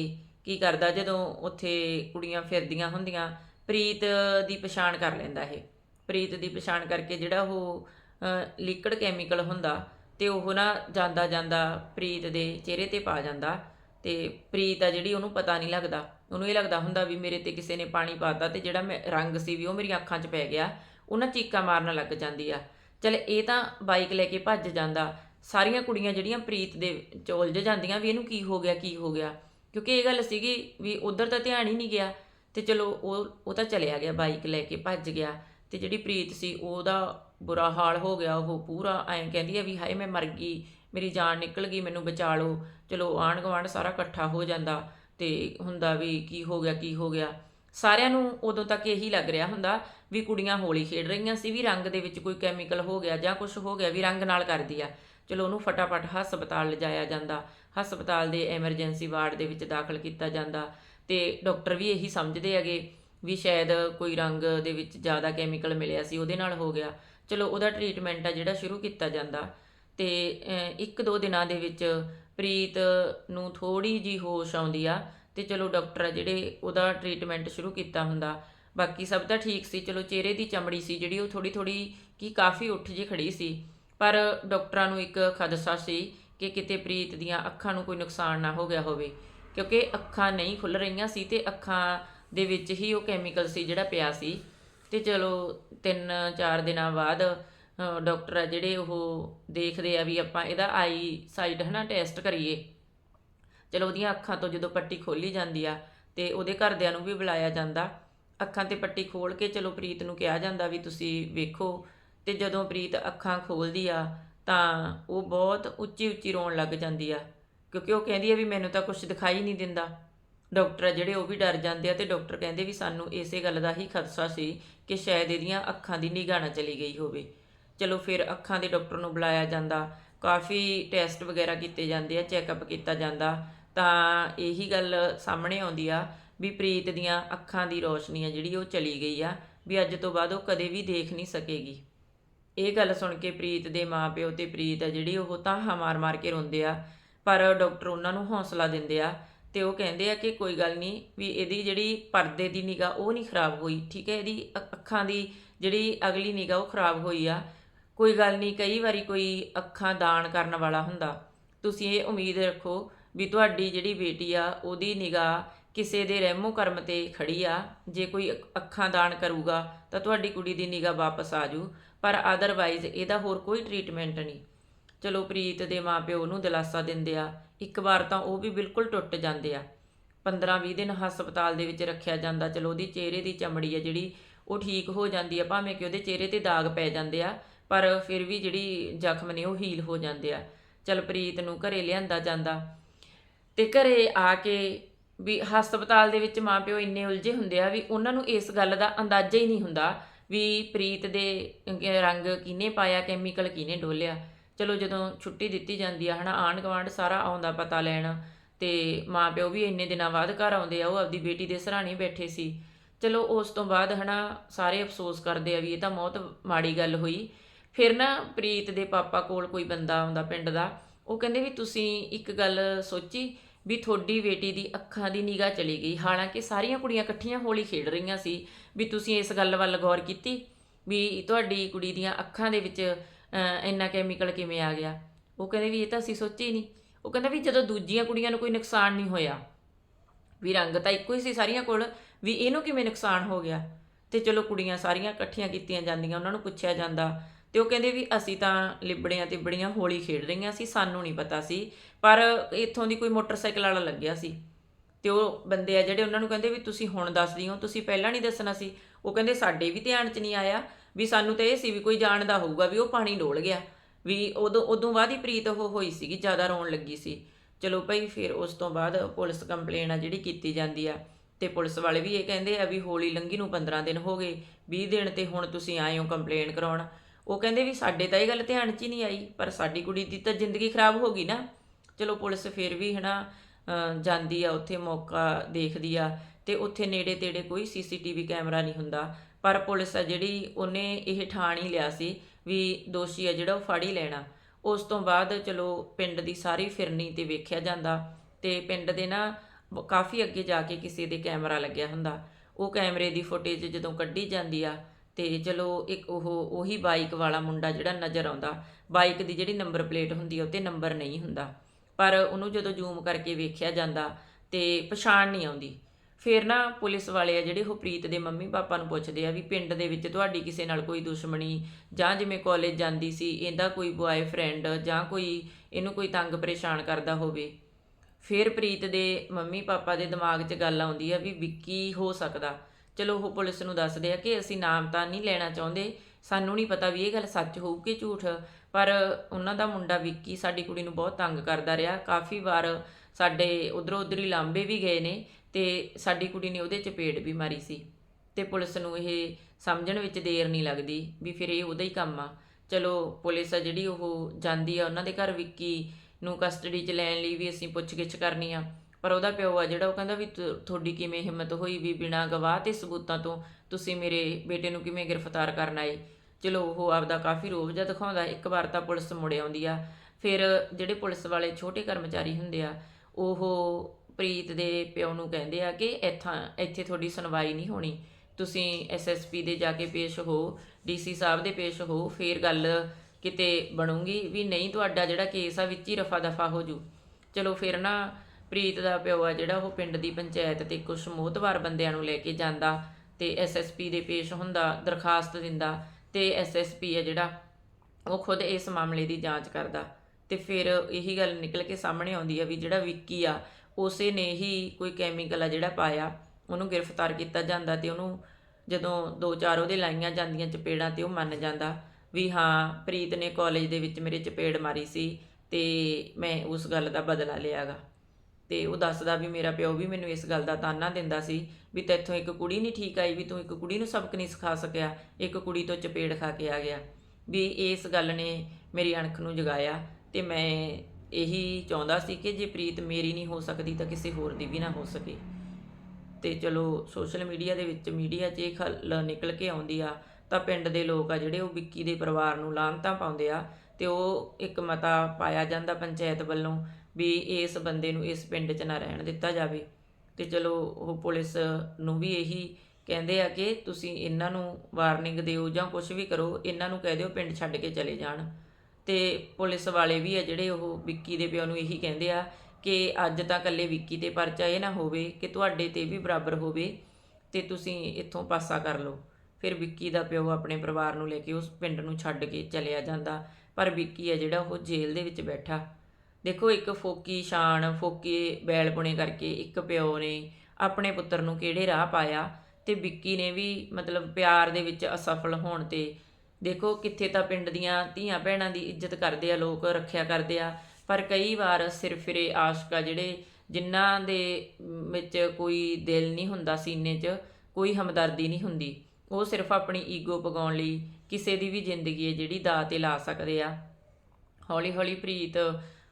ਕੀ ਕਰਦਾ ਜਦੋਂ ਉੱਥੇ ਕੁੜੀਆਂ ਫਿਰਦੀਆਂ ਹੁੰਦੀਆਂ, ਪ੍ਰੀਤ ਦੀ ਪਛਾਣ ਕਰ ਲੈਂਦਾ ਇਹ। ਪ੍ਰੀਤ ਦੀ ਪਛਾਣ ਕਰਕੇ ਜਿਹੜਾ ਉਹ ਲਿਕਵਿਡ ਕੈਮੀਕਲ ਹੁੰਦਾ ਤੇ ਉਹ ਨਾ ਜਾਂਦਾ ਜਾਂਦਾ ਪ੍ਰੀਤ ਦੇ ਚਿਹਰੇ ਤੇ ਪਾ ਜਾਂਦਾ ਤੇ ਪ੍ਰੀਤ ਆ ਜਿਹੜੀ ਉਹਨੂੰ ਪਤਾ ਨਹੀਂ ਲੱਗਦਾ। ਉਹਨੂੰ ਇਹ ਲੱਗਦਾ ਹੁੰਦਾ ਵੀ ਮੇਰੇ ਤੇ ਕਿਸੇ ਨੇ ਪਾਣੀ ਪਾਤਾ ਤੇ ਜਿਹੜਾ ਮੈਂ ਰੰਗ ਸੀ ਵੀ ਉਹ ਮੇਰੀਆਂ ਅੱਖਾਂ 'ਚ ਪੈ ਗਿਆ ਉਹਨਾਂ ਚੀਕਾਂ ਮਾਰਨ ਲੱਗ ਜਾਂਦੀ ਆ। ਚਲ ਇਹ ਤਾਂ ਬਾਈਕ ਲੈ ਕੇ ਭੱਜ ਜਾਂਦਾ। ਸਾਰੀਆਂ ਕੁੜੀਆਂ ਜਿਹੜੀਆਂ ਪ੍ਰੀਤ ਦੇ ਚ ਉਲਝ ਜਾਂਦੀਆਂ ਵੀ ਇਹਨੂੰ ਕੀ ਹੋ ਗਿਆ, ਕੀ ਹੋ ਗਿਆ। ਕਿਉਂਕਿ ਇਹ ਗੱਲ ਸੀਗੀ ਵੀ ਉਧਰ ਤਾਂ ਧਿਆਨ ਹੀ ਨਹੀਂ ਗਿਆ ਤੇ ਚਲੋ ਉਹ ਉਹ ਤਾਂ ਚਲਿਆ ਗਿਆ ਬਾਈਕ ਲੈ ਕੇ, ਭੱਜ ਗਿਆ ਤੇ ਜਿਹੜੀ ਪ੍ਰੀਤ ਸੀ ਉਹਦਾ ਬੁਰਾ ਹਾਲ ਹੋ ਗਿਆ, ਉਹ ਪੂਰਾ ਐਂ ਕਹਿੰਦੀ ਆ ਵੀ ਹਾਏ ਮੈਂ ਮਰ ਗਈ, ਮੇਰੀ ਜਾਨ ਨਿਕਲ ਗਈ, ਮੈਨੂੰ ਬਚਾ ਲਓ, ਚਲੋ ਆਂਢ ਗੁਆਂਢ ਸਾਰਾ ਇਕੱਠਾ ਹੋ ਜਾਂਦਾ ਤੇ ਹੁੰਦਾ ਵੀ ਕੀ ਹੋ ਗਿਆ, ਕੀ ਹੋ ਗਿਆ। ਸਾਰਿਆਂ ਨੂੰ ਉਦੋਂ ਤੱਕ ਇਹੀ ਲੱਗ ਰਿਹਾ ਹੁੰਦਾ ਵੀ ਕੁੜੀਆਂ ਹੋਲੀ ਖੇਡ ਰਹੀਆਂ ਸੀ, ਵੀ ਰੰਗ ਦੇ ਵਿੱਚ ਕੋਈ ਕੈਮੀਕਲ ਹੋ ਗਿਆ ਜਾਂ ਕੁਝ ਹੋ ਗਿਆ, ਵੀ ਰੰਗ ਨਾਲ ਕਰਦੀ ਆ। ਚਲੋ ਉਹਨੂੰ ਫਟਾਫਟ ਹਸਪਤਾਲ ਲਿਜਾਇਆ ਜਾਂਦਾ ਹਸਪਤਾਲ ਦੇ ਐਮਰਜੈਂਸੀ ਵਾਰਡ ਦੇ ਵਿੱਚ ਦਾਖਲ ਕੀਤਾ ਜਾਂਦਾ ਤੇ ਡਾਕਟਰ ਵੀ ਇਹੀ ਸਮਝਦੇ ਹੈਗੇ ਵੀ ਸ਼ਾਇਦ ਕੋਈ ਰੰਗ ਦੇ ਵਿੱਚ ਜ਼ਿਆਦਾ ਕੈਮੀਕਲ ਮਿਲਿਆ ਸੀ, ਉਹਦੇ ਨਾਲ ਹੋ ਗਿਆ। ਚਲੋ, ਉਹਦਾ ਟ੍ਰੀਟਮੈਂਟ ਆ ਜਿਹੜਾ ਸ਼ੁਰੂ ਕੀਤਾ ਜਾਂਦਾ ਤੇ ਇੱਕ ਦੋ ਦਿਨਾਂ ਦੇ ਵਿੱਚ ਪ੍ਰੀਤ ਨੂੰ ਥੋੜੀ ਜੀ ਹੋਸ਼ ਆਉਂਦੀ ਆ ਤੇ ਚਲੋ ਡਾਕਟਰ ਆ ਜਿਹੜੇ ਉਹਦਾ ਟ੍ਰੀਟਮੈਂਟ ਸ਼ੁਰੂ ਕੀਤਾ ਹੁੰਦਾ। ਬਾਕੀ ਸਭ ਤਾਂ ਠੀਕ ਸੀ, ਚਲੋ ਚਿਹਰੇ ਦੀ ਚਮੜੀ ਸੀ ਜਿਹੜੀ ਉਹ ਥੋੜੀ ਥੋੜੀ ਕਿ ਕਾਫੀ ਉੱਠ ਜੀ ਖੜੀ ਸੀ। ਪਰ ਡਾਕਟਰਾਂ ਨੂੰ ਇੱਕ ਖਦਸ਼ਾ ਸੀ ਕਿ ਕਿਤੇ ਪ੍ਰੀਤ ਦੀਆਂ ਅੱਖਾਂ ਨੂੰ ਕੋਈ ਨੁਕਸਾਨ ਨਾ ਹੋ ਗਿਆ ਹੋਵੇ ਕਿਉਂਕਿ ਅੱਖਾਂ ਨਹੀਂ ਖੁੱਲ ਰਹੀਆਂ ਸੀ ਤੇ ਅੱਖਾਂ ਦੇ ਵਿੱਚ ਹੀ ਉਹ ਕੈਮੀਕਲ ਸੀ ਜਿਹੜਾ ਪਿਆ ਸੀ। ਤੇ ਚਲੋ 3-4 ਦਿਨਾਂ ਬਾਅਦ ਅ, ਡਾਕਟਰ ਆ ਜਿਹੜੇ ਉਹ ਦੇਖਦੇ ਆ ਵੀ ਆਪਾਂ ਇਹਦਾ ਆਈ ਸਾਈਡ ਹਨਾ ਟੈਸਟ ਕਰੀਏ। ਚਲੋ ਉਹਦੀਆਂ ਅੱਖਾਂ ਤੋਂ ਜਦੋਂ ਪੱਟੀ ਖੋਲੀ ਜਾਂਦੀ ਆ ਤੇ ਉਹਦੇ ਘਰਦਿਆਂ ਨੂੰ ਵੀ ਬੁਲਾਇਆ ਜਾਂਦਾ। ਅੱਖਾਂ ਤੇ ਪੱਟੀ ਖੋਲ ਕੇ ਚਲੋ ਪ੍ਰੀਤ ਨੂੰ ਕਿਹਾ ਜਾਂਦਾ ਵੀ ਤੁਸੀਂ ਵੇਖੋ। ਤੇ ਜਦੋਂ ਪ੍ਰੀਤ ਅੱਖਾਂ ਖੋਲਦੀ ਆ ਤਾਂ ਉਹ ਬਹੁਤ ਉੱਚੀ ਉੱਚੀ ਰੋਣ ਲੱਗ ਜਾਂਦੀ ਆ, ਕਿਉਂਕਿ ਉਹ ਕਹਿੰਦੀ ਆ ਵੀ ਮੈਨੂੰ ਤਾਂ ਕੁਝ ਦਿਖਾਈ ਨਹੀਂ ਦਿੰਦਾ। ਡਾਕਟਰ ਆ ਜਿਹੜੇ, ਉਹ ਵੀ ਡਰ ਜਾਂਦੇ ਆ ਤੇ ਡਾਕਟਰ ਕਹਿੰਦੇ ਵੀ ਸਾਨੂੰ ਇਸੇ ਗੱਲ ਦਾ ਹੀ ਖਦਸ਼ਾ ਸੀ ਕਿ ਸ਼ਾਇਦ ਇਹਦੀਆਂ ਅੱਖਾਂ ਦੀ ਨਿਗਾਹ ਨਾ ਚਲੀ ਗਈ ਹੋਵੇ। ਚਲੋ ਫਿਰ ਅੱਖਾਂ ਦੇ ਡਾਕਟਰ ਨੂੰ ਬੁਲਾਇਆ ਜਾਂਦਾ, ਕਾਫੀ ਟੈਸਟ ਵਗੈਰਾ ਕੀਤੇ ਜਾਂਦੇ ਆ, ਚੈੱਕਅਪ ਕੀਤਾ ਜਾਂਦਾ। ਤਾਂ ਇਹੀ ਗੱਲ ਸਾਹਮਣੇ ਆਉਂਦੀ ਆ ਵੀ ਪ੍ਰੀਤ ਦੀਆਂ ਅੱਖਾਂ ਦੀ ਰੋਸ਼ਨੀ ਆ ਜਿਹੜੀ, ਉਹ ਚਲੀ ਗਈ ਆ ਵੀ ਅੱਜ ਤੋਂ ਬਾਅਦ ਉਹ ਕਦੇ ਵੀ ਦੇਖ ਨਹੀਂ ਸਕੇਗੀ। ਇਹ ਗੱਲ ਸੁਣ ਕੇ ਪ੍ਰੀਤ ਦੇ ਮਾਪਿਓ ਤੇ ਪ੍ਰੀਤ ਆ ਜਿਹੜੀ ਉਹ ਤਾਹਾ ਮਾਰ-ਮਾਰ ਕੇ ਰੋਂਦੇ ਆ, ਪਰ ਡਾਕਟਰ ਉਹਨਾਂ ਨੂੰ ਹੌਸਲਾ ਦਿੰਦੇ ਆ ਤੇ ਉਹ ਕਹਿੰਦੇ ਆ ਕਿ ਕੋਈ ਗੱਲ ਨਹੀਂ ਵੀ ਇਹਦੀ ਜਿਹੜੀ ਪਰਦੇ ਦੀ ਨਿਗਾਹ ਉਹ ਨਹੀਂ ਖਰਾਬ ਹੋਈ, ਠੀਕ ਹੈ? ਇਹਦੀ ਅ- ਅੱਖਾਂ ਦੀ ਜਿਹੜੀ ਅਗਲੀ ਨਿਗਾਹ ਉਹ ਖਰਾਬ ਹੋਈ ਆ। ਕੋਈ ਗੱਲ ਨਹੀਂ, ਕਈ ਵਾਰੀ ਕੋਈ ਅੱਖਾਂ ਦਾਨ ਕਰਨ ਵਾਲਾ ਹੁੰਦਾ। ਤੁਸੀਂ ਇਹ ਉਮੀਦ ਰੱਖੋ ਵੀ ਤੁਹਾਡੀ ਜਿਹੜੀ ਬੇਟੀ ਆ, ਉਹਦੀ ਨਿਗਾਹ ਕਿਸੇ ਦੇ ਰਹਿਮੋ ਕਰਮ ਤੇ ਖੜੀ ਆ। ਜੇ ਕੋਈ ਅੱਖਾਂ ਦਾਨ ਕਰੂਗਾ ਤਾਂ ਤੁਹਾਡੀ ਕੁੜੀ ਦੀ ਨਿਗਾਹ ਵਾਪਸ ਆ ਜੂ। ਪਰ ਅਦਰਵਾਈਜ਼ ਇਹਦਾ ਹੋਰ ਕੋਈ ਟ੍ਰੀਟਮੈਂਟ ਨਹੀਂ। ਚਲੋ ਪ੍ਰੀਤ ਦੇ ਮਾਪਿਓ ਉਹਨੂੰ ਦਿਲਾਸਾ ਦਿੰਦੇ ਆ, ਇੱਕ ਵਾਰ ਤਾਂ ਉਹ ਵੀ ਬਿਲਕੁਲ ਟੁੱਟ ਜਾਂਦੇ ਆ। 15-20 ਦਿਨ ਹਸਪਤਾਲ ਦੇ ਵਿੱਚ ਰੱਖਿਆ ਜਾਂਦਾ, ਚਲੋ ਉਹਦੀ ਚਿਹਰੇ ਦੀ ਚਮੜੀ ਆ ਜਿਹੜੀ, ਉਹ ਠੀਕ ਹੋ ਜਾਂਦੀ ਆ, ਭਾਵੇਂ ਕਿ ਉਹਦੇ ਚਿਹਰੇ ਤੇ ਦਾਗ ਪੈ ਜਾਂਦੇ ਆ, ਪਰ ਫਿਰ ਵੀ ਜਿਹੜੀ ਜ਼ਖਮ ਨੇ ਉਹ ਹੀਲ ਹੋ ਜਾਂਦੇ ਆ। ਚਲ ਪ੍ਰੀਤ ਨੂੰ ਘਰੇ ਲਿਆਂਦਾ ਜਾਂਦਾ ਤੇ ਘਰੇ ਆ ਕੇ ਵੀ ਹਸਪਤਾਲ ਦੇ ਵਿੱਚ ਮਾਪਿਓ ਇੰਨੇ ਉਲਝੇ ਹੁੰਦੇ ਆ ਵੀ ਉਹਨਾਂ ਨੂੰ ਇਸ ਗੱਲ ਦਾ ਅੰਦਾਜ਼ਾ ਹੀ ਨਹੀਂ ਹੁੰਦਾ ਵੀ ਪ੍ਰੀਤ ਦੇ ਰੰਗ ਕਿਹਨੇ ਪਾਇਆ ਕੈਮੀਕਲ ਕਿਹਨੇ ਡੋਲਿਆ। ਚਲੋ ਜਦੋਂ ਛੁੱਟੀ ਦਿੱਤੀ ਜਾਂਦੀ ਆ, ਹਨਾ, ਆਂਢ ਗੁਆਂਢ ਸਾਰਾ ਆਉਂਦਾ ਪਤਾ ਲੈਣ। ਤੇ ਮਾਪਿਓ ਵੀ ਇੰਨੇ ਦਿਨਾਂ ਬਾਅਦ ਘਰ ਆਉਂਦੇ ਆ, ਉਹ ਆਪਦੀ ਬੇਟੀ ਦੇ ਸਰਾਣੇ ਬੈਠੇ ਸੀ। ਚਲੋ ਉਸ ਤੋਂ ਬਾਅਦ, ਹਨਾ, ਸਾਰੇ ਅਫਸੋਸ ਕਰਦੇ ਆ ਵੀ ਇਹ ਤਾਂ ਬਹੁਤ ਮਾੜੀ ਗੱਲ ਹੋਈ। ਫਿਰ ਨਾ ਪ੍ਰੀਤ ਦੇ ਪਾਪਾ ਕੋਲ ਕੋਈ ਬੰਦਾ ਆਉਂਦਾ ਪਿੰਡ ਦਾ, ਉਹ ਕਹਿੰਦੇ ਵੀ ਤੁਸੀਂ ਇੱਕ ਗੱਲ ਸੋਚੀ ਵੀ ਤੁਹਾਡੀ ਬੇਟੀ ਦੀ ਅੱਖਾਂ ਦੀ ਨਿਗਾਹ ਚਲੀ ਗਈ। ਹਾਲਾਂਕਿ ਸਾਰੀਆਂ ਕੁੜੀਆਂ ਇਕੱਠੀਆਂ ਹੋਲੀ ਖੇਡ ਰਹੀਆਂ ਸੀ। ਵੀ ਤੁਸੀਂ ਇਸ ਗੱਲ ਵੱਲ ਗੌਰ ਕੀਤੀ? ਵੀ ਤੁਹਾਡੀ ਕੁੜੀ ਦੀਆਂ ਅੱਖਾਂ ਦੇ ਵਿੱਚ ਇੰਨਾ ਕੈਮੀਕਲ ਕਿਵੇਂ ਆ ਗਿਆ? ਉਹ ਕਹਿੰਦੇ ਵੀ ਇਹ ਤਾਂ ਅਸੀਂ ਸੋਚੀ ਹੀ ਨਹੀਂ। ਉਹ ਕਹਿੰਦਾ ਵੀ ਜਦੋਂ ਦੂਜੀਆਂ ਕੁੜੀਆਂ ਨੂੰ ਕੋਈ ਨੁਕਸਾਨ ਨਹੀਂ ਹੋਇਆ, ਵੀ ਰੰਗ ਤਾਂ ਇੱਕੋ ਹੀ ਸੀ ਸਾਰੀਆਂ ਕੋਲ, ਵੀ ਇਹਨੂੰ ਕਿਵੇਂ ਨੁਕਸਾਨ ਹੋ ਗਿਆ? ਤੇ ਚਲੋ ਕੁੜੀਆਂ ਸਾਰੀਆਂ ਇਕੱਠੀਆਂ ਕੀਤੀਆਂ ਜਾਂਦੀਆਂ, ਉਹਨਾਂ ਨੂੰ ਪੁੱਛਿਆ ਜਾਂਦਾ ਤੇ ਉਹ ਕਹਿੰਦੇ ਵੀ ਅਸੀਂ ਤਾਂ ਲਿਬੜੀਆਂ ਤੇ ਬੜੀਆਂ ਹੋਲੀ ਖੇਡ ਰਹੀਆਂ ਸੀ, ਸਾਨੂੰ ਨਹੀਂ ਪਤਾ ਸੀ। ਪਰ ਇੱਥੋਂ ਦੀ ਕੋਈ ਮੋਟਰਸਾਈਕਲ ਵਾਲਾ ਲੱਗਿਆ ਸੀ। ਤੇ ਉਹ ਬੰਦੇ ਆ ਜਿਹੜੇ ਉਹਨਾਂ ਨੂੰ ਕਹਿੰਦੇ ਵੀ ਤੁਸੀਂ ਹੁਣ ਦੱਸਦੀ ਹੋ, ਤੁਸੀਂ ਪਹਿਲਾਂ ਨਹੀਂ ਦੱਸਣਾ ਸੀ। ਉਹ ਕਹਿੰਦੇ ਸਾਡੇ ਵੀ ਧਿਆਨ 'ਚ ਨਹੀਂ ਆਇਆ ਵੀ ਸਾਨੂੰ ਤਾਂ ਇਹ ਸੀ ਵੀ ਕੋਈ ਜਾਣਦਾ ਹੋਊਗਾ ਵੀ ਉਹ ਪਾਣੀ ਡੋਲ ਗਿਆ। ਵੀ ਉਦੋਂ ਉਦੋਂ ਬਾਅਦ ਹੀ ਪ੍ਰੀਤ ਉਹ ਹੋਈ ਸੀਗੀ, ਜ਼ਿਆਦਾ ਰੋਣ ਲੱਗੀ ਸੀ। ਚਲੋ ਭਾਈ ਫਿਰ ਉਸ ਤੋਂ ਬਾਅਦ ਪੁਲਿਸ ਕੰਪਲੇਨ ਆ ਜਿਹੜੀ ਕੀਤੀ ਜਾਂਦੀ ਆ। ਤੇ ਪੁਲਿਸ ਵਾਲੇ ਵੀ ਇਹ ਕਹਿੰਦੇ ਆ ਵੀ ਹੋਲੀ ਲੰਗੀ ਨੂੰ 15 ਦਿਨ ਹੋ ਗਏ 20 ਦਿਨ ਤੇ ਹੁਣ ਤੁਸੀਂ ਆਏ ਹੋ ਕੰਪਲੇਨ ਕਰਾਉਣ। ਉਹ ਕਹਿੰਦੇ ਵੀ ਸਾਡੇ ਤਾਂ ਇਹ ਗੱਲ ਧਿਆਨ 'ਚ ਹੀ ਨਹੀਂ ਆਈ ਪਰ ਸਾਡੀ ਕੁੜੀ ਦੀ ਤਾਂ ਜ਼ਿੰਦਗੀ ਖਰਾਬ ਹੋ ਗਈ ਨਾ। ਚਲੋ ਪੁਲਿਸ ਫਿਰ ਵੀ ਹਨਾ ਅ, ਜਾਂਦੀ ਆ ਉੱਥੇ ਮੌਕਾ ਦੇਖਦੀ ਆ ਤੇ ਉੱਥੇ ਨੇੜੇ ਤੇੜੇ ਕੋਈ ਸੀਸੀਟੀਵੀ ਕੈਮਰਾ ਨਹੀਂ ਹੁੰਦਾ। ਪਰ ਪੁਲਿਸ ਆ ਜਿਹੜੀ ਉਹਨੇ ਇਹ ਠਾਣ ਹੀ ਲਿਆ ਸੀ ਵੀ ਦੋਸ਼ੀ ਆ ਜਿਹੜਾ ਉਹ ਫੜ ਹੀ ਲੈਣਾ। ਉਸ ਤੋਂ ਬਾਅਦ ਚਲੋ ਪਿੰਡ ਦੀ ਸਾਰੀ ਫਿਰਨੀ ਤੇ ਵੇਖਿਆ ਜਾਂਦਾ ਤੇ ਪਿੰਡ ਦੇ ਨਾ ਕਾਫੀ ਅੱਗੇ ਜਾ ਕੇ ਕਿਸੇ ਦੇ ਕੈਮਰਾ ਲੱਗਿਆ ਹੁੰਦਾ। ਉਹ ਕੈਮਰੇ ਦੀ ਫੁਟੇਜ ਜਦੋਂ ਕੱਢੀ ਜਾਂਦੀ ਆ ਤੇ ਚਲੋ ਇੱਕ ਉਹ, ਉਹੀ ਬਾਈਕ ਵਾਲਾ ਮੁੰਡਾ ਜਿਹੜਾ ਨਜ਼ਰ ਆਉਂਦਾ ਬਾਈਕ ਦੀ ਜਿਹੜੀ ਨੰਬਰ ਪਲੇਟ ਹੁੰਦੀ ਆ ਤੇ ਨੰਬਰ ਨਹੀਂ ਹੁੰਦਾ। ਪਰ ਉਹਨੂੰ ਜਦੋਂ ਜ਼ੂਮ ਕਰਕੇ ਵੇਖਿਆ ਜਾਂਦਾ ਤੇ ਪਛਾਣ ਨਹੀਂ ਆਉਂਦੀ। ਫਿਰ ਨਾ ਪੁਲਿਸ ਵਾਲੇ ਆ ਜਿਹੜੇ ਉਹ ਪ੍ਰੀਤ ਦੇ ਮੰਮੀ ਪਾਪਾ ਨੂੰ ਪੁੱਛਦੇ ਆ ਵੀ ਪਿੰਡ ਦੇ ਵਿੱਚ ਤੁਹਾਡੀ ਕਿਸੇ ਨਾਲ ਕੋਈ ਦੁਸ਼ਮਣੀ ਜਾਂ ਜਿਵੇਂ ਕਾਲਜ ਜਾਂਦੀ ਸੀ, ਇਹਦਾ ਕੋਈ ਬੁਆਏਫ੍ਰੈਂਡ ਜਾਂ ਕੋਈ, ਇਹਨੂੰ ਕੋਈ ਤੰਗ ਪਰੇਸ਼ਾਨ ਕਰਦਾ ਹੋਵੇ। ਫਿਰ ਪ੍ਰੀਤ ਦੇ ਮੰਮੀ ਪਾਪਾ ਦੇ ਦਿਮਾਗ 'ਚ ਗੱਲ ਆਉਂਦੀ ਆ ਵੀ ਵਿੱਕੀ ਹੋ ਸਕਦਾ। ਚਲੋ ਉਹ ਪੁਲਿਸ ਨੂੰ ਦੱਸਦੇ ਆ ਕਿ ਅਸੀਂ ਨਾਮ ਤਾਂ ਨਹੀਂ ਲੈਣਾ ਚਾਹੁੰਦੇ। ਸਾਨੂੰ ਨਹੀਂ ਪਤਾ ਵੀ ਇਹ ਗੱਲ ਸੱਚ ਹੋਊ ਕਿ ਝੂਠ। ਪਰ ਉਹਨਾਂ ਦਾ ਮੁੰਡਾ ਵਿੱਕੀ ਸਾਡੀ ਕੁੜੀ ਨੂੰ ਬਹੁਤ ਤੰਗ ਕਰਦਾ ਰਿਹਾ। ਕਾਫੀ ਵਾਰ ਸਾਡੇ ਉਧਰੋਂ ਉਧਰੀ ਲਾਂਬੇ ਵੀ ਗਏ ਨੇ ਤੇ ਸਾਡੀ ਕੁੜੀ ਨੇ ਉਹਦੇ ਚਪੇੜ ਵੀ ਮਾਰੀ ਸੀ। ਤੇ ਪੁਲਿਸ ਨੂੰ ਇਹ ਸਮਝਣ ਵਿੱਚ ਦੇਰ ਨਹੀਂ ਲੱਗਦੀ ਵੀ ਫਿਰ ਇਹ ਉਹਦਾ ਹੀ ਕੰਮ ਆ। ਚਲੋ ਪੁਲਿਸ ਆ ਜਿਹੜੀ ਉਹ ਜਾਂਦੀ ਆ, ਉਹਨਾਂ ਦੇ ਘਰ ਵਿੱਕੀ ਨੂੰ ਕਸਟਡੀ 'ਚ ਲੈਣ ਲਈ ਵੀ ਅਸੀਂ ਪੁੱਛਗਿੱਛ ਕਰਨੀ ਆ। ਪਰ ਉਹਦਾ ਪਿਓ ਆ ਜਿਹੜਾ ਉਹ ਕਹਿੰਦਾ ਵੀ ਤੁਹਾਡੀ ਕਿਵੇਂ ਹਿੰਮਤ ਹੋਈ ਵੀ ਬਿਨਾਂ ਗਵਾਹ ਤੇ ਸਬੂਤਾਂ ਤੋਂ ਤੁਸੀਂ ਮੇਰੇ ਬੇਟੇ ਨੂੰ ਕਿਵੇਂ ਗ੍ਰਿਫਤਾਰ ਕਰਨ ਆਏ ਚਲੋ ਉਹ ਆਪਦਾ ਕਾਫੀ ਰੋਬ ਜਿਹਾ ਦਿਖਾਉਂਦਾ, ਇੱਕ ਵਾਰ ਤਾਂ ਪੁਲਿਸ ਮੁੜ ਆਉਂਦੀ ਆ। ਫਿਰ ਜਿਹੜੇ ਪੁਲਿਸ ਵਾਲੇ ਛੋਟੇ ਕਰਮਚਾਰੀ ਹੁੰਦੇ ਆ, ਉਹ ਪ੍ਰੀਤ ਦੇ ਪਿਓ ਨੂੰ ਕਹਿੰਦੇ ਆ ਕਿ ਇੱਥਾਂ, ਇੱਥੇ ਤੁਹਾਡੀ ਸੁਣਵਾਈ ਨਹੀਂ ਹੋਣੀ। ਤੁਸੀਂ ਐਸਐਸਪੀ ਦੇ ਜਾ ਕੇ ਪੇਸ਼ ਹੋ ਡੀਸੀ ਸਾਹਿਬ ਦੇ ਪੇਸ਼ ਹੋ, ਫੇਰ ਗੱਲ ਕਿਤੇ ਬਣੂਗੀ ਵੀ ਨਹੀਂ ਤੁਹਾਡਾ ਜਿਹੜਾ ਕੇਸ ਆ ਵਿੱਚ ਹੀ ਰਫਾ ਦਫਾ ਹੋ ਜੂ। ਚਲੋ ਫਿਰ ਨਾ ਪ੍ਰੀਤ ਦਾ ਪਿਓ ਆ ਜਿਹੜਾ, ਉਹ ਪਿੰਡ ਦੀ ਪੰਚਾਇਤ ਤੇ ਕੁਝ ਮੋਹਤਵਾਰ ਬੰਦਿਆਂ ਨੂੰ ਲੈ ਕੇ ਜਾਂਦਾ ਤੇ ਐਸਐਸਪੀ ਦੇ ਪੇਸ਼ ਹੁੰਦਾ, ਦਰਖਾਸਤ ਦਿੰਦਾ ਤੇ ਐਸਐਸਪੀ ਆ ਜਿਹੜਾ, ਉਹ ਖੁਦ ਇਸ ਮਾਮਲੇ ਦੀ ਜਾਂਚ ਕਰਦਾ। ਤੇ ਫਿਰ ਇਹੀ ਗੱਲ ਨਿਕਲ ਕੇ ਸਾਹਮਣੇ ਆਉਂਦੀ ਆ ਵੀ ਜਿਹੜਾ ਵਿੱਕੀ ਆ, ਉਸੇ ਨੇ ਹੀ ਕੋਈ ਕੈਮੀਕਲ ਆ ਜਿਹੜਾ ਪਾਇਆ, ਉਹਨੂੰ ਗ੍ਰਿਫਤਾਰ ਕੀਤਾ ਜਾਂਦਾ ਤੇ ਉਹਨੂੰ ਜਦੋਂ ਦੋ ਚਾਰ ਉਹਦੇ ਲਾਈਆਂ ਜਾਂਦੀਆਂ ਚਪੇੜਾਂ ਤੇ ਉਹ ਮੰਨ ਜਾਂਦਾ ਵੀ ਹਾਂ, ਪ੍ਰੀਤ ਨੇ ਕਾਲਜ ਦੇ ਵਿੱਚ ਮੇਰੇ ਚਪੇੜ ਮਾਰੀ ਸੀ ਤੇ ਮੈਂ ਉਸ ਗੱਲ ਦਾ ਬਦਲਾ ਲਿਆਗਾ। ਤੇ ਉਹ ਦੱਸਦਾ ਵੀ ਮੇਰਾ ਪਿਓ ਵੀ ਮੈਨੂੰ ਇਸ ਗੱਲ ਦਾ ਤਾਨਾ ਦਿੰਦਾ ਸੀ ਵੀ ਤੈਥੋਂ ਇੱਕ ਕੁੜੀ ਨਹੀਂ ਠੀਕ ਆਈ, ਵੀ ਤੂੰ ਇੱਕ ਕੁੜੀ ਨੂੰ ਸਬਕ ਨਹੀਂ ਸਿਖਾ ਸਕਿਆ, ਇੱਕ ਕੁੜੀ ਤੋਂ ਚਪੇੜ ਖਾ ਕੇ ਆ ਗਿਆ। ਵੀ ਇਸ ਗੱਲ ਨੇ ਮੇਰੀ ਅਣਖ ਨੂੰ ਜਗਾਇਆ ਤੇ ਮੈਂ ਇਹੀ ਚਾਹੁੰਦਾ ਸੀ ਕਿ ਜੇ ਪ੍ਰੀਤ ਮੇਰੀ ਨਹੀਂ ਹੋ ਸਕਦੀ ਤਾਂ ਕਿਸੇ ਹੋਰ ਦੀ ਵੀ ਨਾ ਹੋ ਸਕੇ। ਤੇ ਚਲੋ, ਸੋਸ਼ਲ ਮੀਡੀਆ ਦੇ ਵਿੱਚ ਮੀਡੀਆ 'ਚ ਇਹ ਖਲ ਨਿਕਲ ਕੇ ਆਉਂਦੀ ਆ, ਤਾਂ ਪਿੰਡ ਦੇ ਲੋਕ ਆ ਜਿਹੜੇ ਉਹ ਵਿੱਕੀ ਦੇ ਪਰਿਵਾਰ ਨੂੰ ਲਾਹਨਤਾਂ ਪਾਉਂਦੇ ਆ ਤੇ ਉਹ ਇੱਕ ਮਤਾ ਪਾਇਆ ਜਾਂਦਾ ਪੰਚਾਇਤ ਵੱਲੋਂ ਵੀ ਇਸ ਬੰਦੇ ਨੂੰ ਇਸ ਪਿੰਡ 'ਚ ਨਾ ਰਹਿਣ ਦਿੱਤਾ ਜਾਵੇ। ਤੇ ਚਲੋ ਉਹ ਪੁਲਿਸ ਨੂੰ ਵੀ ਇਹੀ ਕਹਿੰਦੇ ਆ ਕਿ ਤੁਸੀਂ ਇਹਨਾਂ ਨੂੰ ਵਾਰਨਿੰਗ ਦਿਓ ਜਾਂ ਕੁਝ ਵੀ ਕਰੋ, ਇਹਨਾਂ ਨੂੰ ਕਹਿ ਦਿਓ ਪਿੰਡ ਛੱਡ ਕੇ ਚਲੇ ਜਾਣ। ਤੇ ਪੁਲਿਸ ਵਾਲੇ ਵੀ ਆ ਜਿਹੜੇ ਉਹ ਵਿੱਕੀ ਦੇ ਪਿਓ ਨੂੰ ਇਹੀ ਕਹਿੰਦੇ ਆ ਕਿ ਅੱਜ ਤਾਂ ਇਕੱਲੇ ਵਿੱਕੀ ਤੇ ਪਰਚਾ ਇਹ ਨਾ ਹੋਵੇ ਕਿ ਤੁਹਾਡੇ ਤੇ ਵੀ ਬਰਾਬਰ ਹੋਵੇ ਤੇ ਤੁਸੀਂ ਇੱਥੋਂ ਪਾਸਾ ਕਰ ਲਓ। ਫਿਰ ਵਿੱਕੀ ਦਾ ਪਿਓ ਆਪਣੇ ਪਰਿਵਾਰ ਨੂੰ ਲੈ ਕੇ ਉਸ ਪਿੰਡ ਨੂੰ ਛੱਡ ਕੇ ਚਲਿਆ ਜਾਂਦਾ। ਪਰ ਵਿੱਕੀ ਆ ਜਿਹੜਾ ਉਹ ਜੇਲ੍ਹ ਦੇ ਵਿੱਚ ਬੈਠਾ। ਦੇਖੋ ਇੱਕ ਫੋਕੀ ਸ਼ਾਨ, ਫੋਕੇ ਬੈਲ ਪੁਣੇ ਕਰਕੇ ਇੱਕ ਪਿਓ ਨੇ ਆਪਣੇ ਪੁੱਤਰ ਨੂੰ ਕਿਹੜੇ ਰਾਹ ਪਾਇਆ ਤੇ ਵਿੱਕੀ ਨੇ ਵੀ ਮਤਲਬ ਪਿਆਰ ਦੇ ਵਿੱਚ ਅਸਫਲ ਹੋਣ ਤੇ। ਦੇਖੋ ਕਿੱਥੇ ਤਾਂ ਪਿੰਡ ਦੀਆਂ ਧੀਆਂ ਭੈਣਾਂ ਦੀ ਇੱਜ਼ਤ ਕਰਦੇ ਆ, ਲੋਕ ਰੱਖਿਆ ਕਰਦੇ ਆ, ਪਰ ਕਈ ਵਾਰ ਸਿਰਫਿਰੇ ਆਸ਼ਕਾ ਜਿਹੜੇ ਜਿਨ੍ਹਾਂ ਦੇ ਵਿੱਚ ਕੋਈ ਦਿਲ ਨਹੀਂ ਹੁੰਦਾ ਸੀਨੇ 'ਚ, ਕੋਈ ਹਮਦਰਦੀ ਨਹੀਂ ਹੁੰਦੀ, ਉਹ ਸਿਰਫ ਆਪਣੀ ਈਗੋ ਪਗਾਉਣ ਲਈ ਕਿਸੇ ਦੀ ਵੀ ਜ਼ਿੰਦਗੀ ਹੈ ਜਿਹੜੀ ਦਾਅ ਤੇ ਲਾ ਸਕਦੇ ਆ। ਹੌਲੀ ਹੌਲੀ ਪ੍ਰੀਤ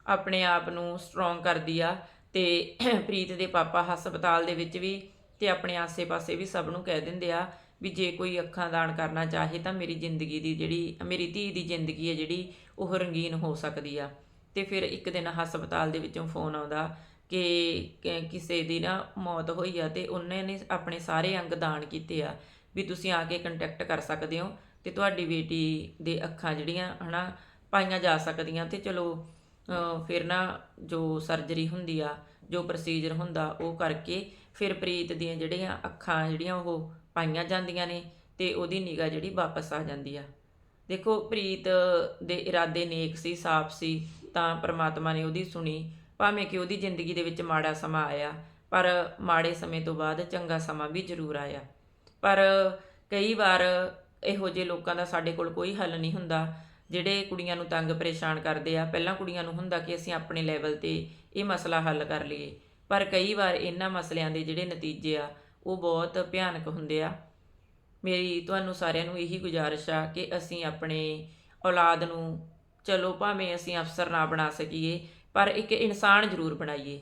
ਆਪਣੇ ਆਪ ਨੂੰ ਸਟਰੋਂਗ ਕਰਦੀ ਆ ਤੇ ਪ੍ਰੀਤ ਦੇ ਪਾਪਾ ਹਸਪਤਾਲ ਦੇ ਵਿੱਚ ਵੀ ਤੇ ਆਪਣੇ ਆਸੇ-ਪਾਸੇ ਵੀ ਸਭ ਨੂੰ ਕਹਿ ਦਿੰਦੇ ਆ ਵੀ ਜੇ ਕੋਈ ਅੱਖਾਂ ਦਾਨ ਕਰਨਾ ਚਾਹੇ ਤਾਂ ਮੇਰੀ ਜ਼ਿੰਦਗੀ ਦੀ ਜਿਹੜੀ, ਮੇਰੀ ਧੀ ਦੀ ਜ਼ਿੰਦਗੀ ਹੈ ਜਿਹੜੀ, ਉਹ ਰੰਗੀਨ ਹੋ ਸਕਦੀ ਆ। ਤੇ ਫਿਰ ਇੱਕ ਦਿਨ ਹਸਪਤਾਲ ਦੇ ਵਿੱਚੋਂ ਫੋਨ ਆਉਂਦਾ ਕਿ ਕਿਸੇ ਦੀ ਨਾ ਮੌਤ ਹੋਈ ਆ ਤੇ ਉਹਨੇ ਨੇ ਆਪਣੇ ਸਾਰੇ ਅੰਗ ਦਾਨ ਕੀਤੇ ਆ ਵੀ ਤੁਸੀਂ ਆ ਕੇ ਕੰਟੈਕਟ ਕਰ ਸਕਦੇ ਹੋ ਤੇ ਤੁਹਾਡੀ ਬੇਟੀ ਦੇ ਅੱਖਾਂ ਜਿਹੜੀਆਂ ਹਨਾ ਪਾਈਆਂ ਜਾ ਸਕਦੀਆਂ ਤੇ ਚਲੋ ਫਿਰ ਨਾ ਜੋ ਸਰਜਰੀ ਹੁੰਦੀ ਆ, ਜੋ ਪ੍ਰੋਸੀਜਰ ਹੁੰਦਾ, ਉਹ ਕਰਕੇ ਫਿਰ ਪ੍ਰੀਤ ਦੀਆਂ ਜਿਹੜੀਆਂ ਅੱਖਾਂ ਜਿਹੜੀਆਂ ਉਹ ਪਾਈਆਂ ਜਾਂਦੀਆਂ ਨੇ ਤੇ ਉਹਦੀ ਨਿਗਾਹ ਜਿਹੜੀ ਵਾਪਸ ਆ ਜਾਂਦੀ ਆ। ਦੇਖੋ, ਪ੍ਰੀਤ ਦੇ ਇਰਾਦੇ ਨੇਕ ਸੀ, ਸਾਫ਼ ਸੀ, ਤਾਂ ਪ੍ਰਮਾਤਮਾ ਨੇ ਉਹਦੀ ਸੁਣੀ। ਭਾਵੇਂ ਕਿ ਉਹਦੀ ਜ਼ਿੰਦਗੀ ਦੇ ਵਿੱਚ ਮਾੜਾ ਸਮਾਂ ਆਇਆ, ਪਰ ਮਾੜੇ ਸਮੇਂ ਤੋਂ ਬਾਅਦ ਚੰਗਾ ਸਮਾਂ ਵੀ ਜ਼ਰੂਰ ਆਇਆ। ਪਰ ਕਈ ਵਾਰ ਇਹੋ ਜਿਹੇ ਲੋਕਾਂ ਦਾ ਸਾਡੇ ਕੋਲ ਕੋਈ ਹੱਲ ਨਹੀਂ ਹੁੰਦਾ ਜਿਹੜੇ ਕੁੜੀਆਂ ਨੂੰ ਤੰਗ ਪਰੇਸ਼ਾਨ ਕਰਦੇ ਆ, ਪਹਿਲਾਂ ਕੁੜੀਆਂ ਨੂੰ ਹੁੰਦਾ ਕਿ ਅਸੀਂ ਆਪਣੇ ਲੈਵਲ ਤੇ ਇਹ ਮਸਲਾ ਹੱਲ ਕਰ ਲਈਏ। ਪਰ ਕਈ ਵਾਰ ਇਹਨਾਂ ਮਸਲਿਆਂ ਦੇ ਜਿਹੜੇ ਨਤੀਜੇ ਆ, ਉਹ ਬਹੁਤ ਭਿਆਨਕ ਹੁੰਦੇ ਆ। ਮੇਰੀ, ਤੁਹਾਨੂੰ ਸਾਰਿਆਂ ਨੂੰ ਇਹੀ ਗੁਜ਼ਾਰਿਸ਼ ਆ ਕਿ ਅਸੀਂ ਆਪਣੇ ਔਲਾਦ ਨੂੰ, ਚਲੋ ਭਾਵੇਂ ਅਸੀਂ ਅਫਸਰ ਨਾ ਬਣਾ ਸਕੀਏ, ਪਰ ਇੱਕ ਇਨਸਾਨ ਜ਼ਰੂਰ ਬਣਾਈਏ।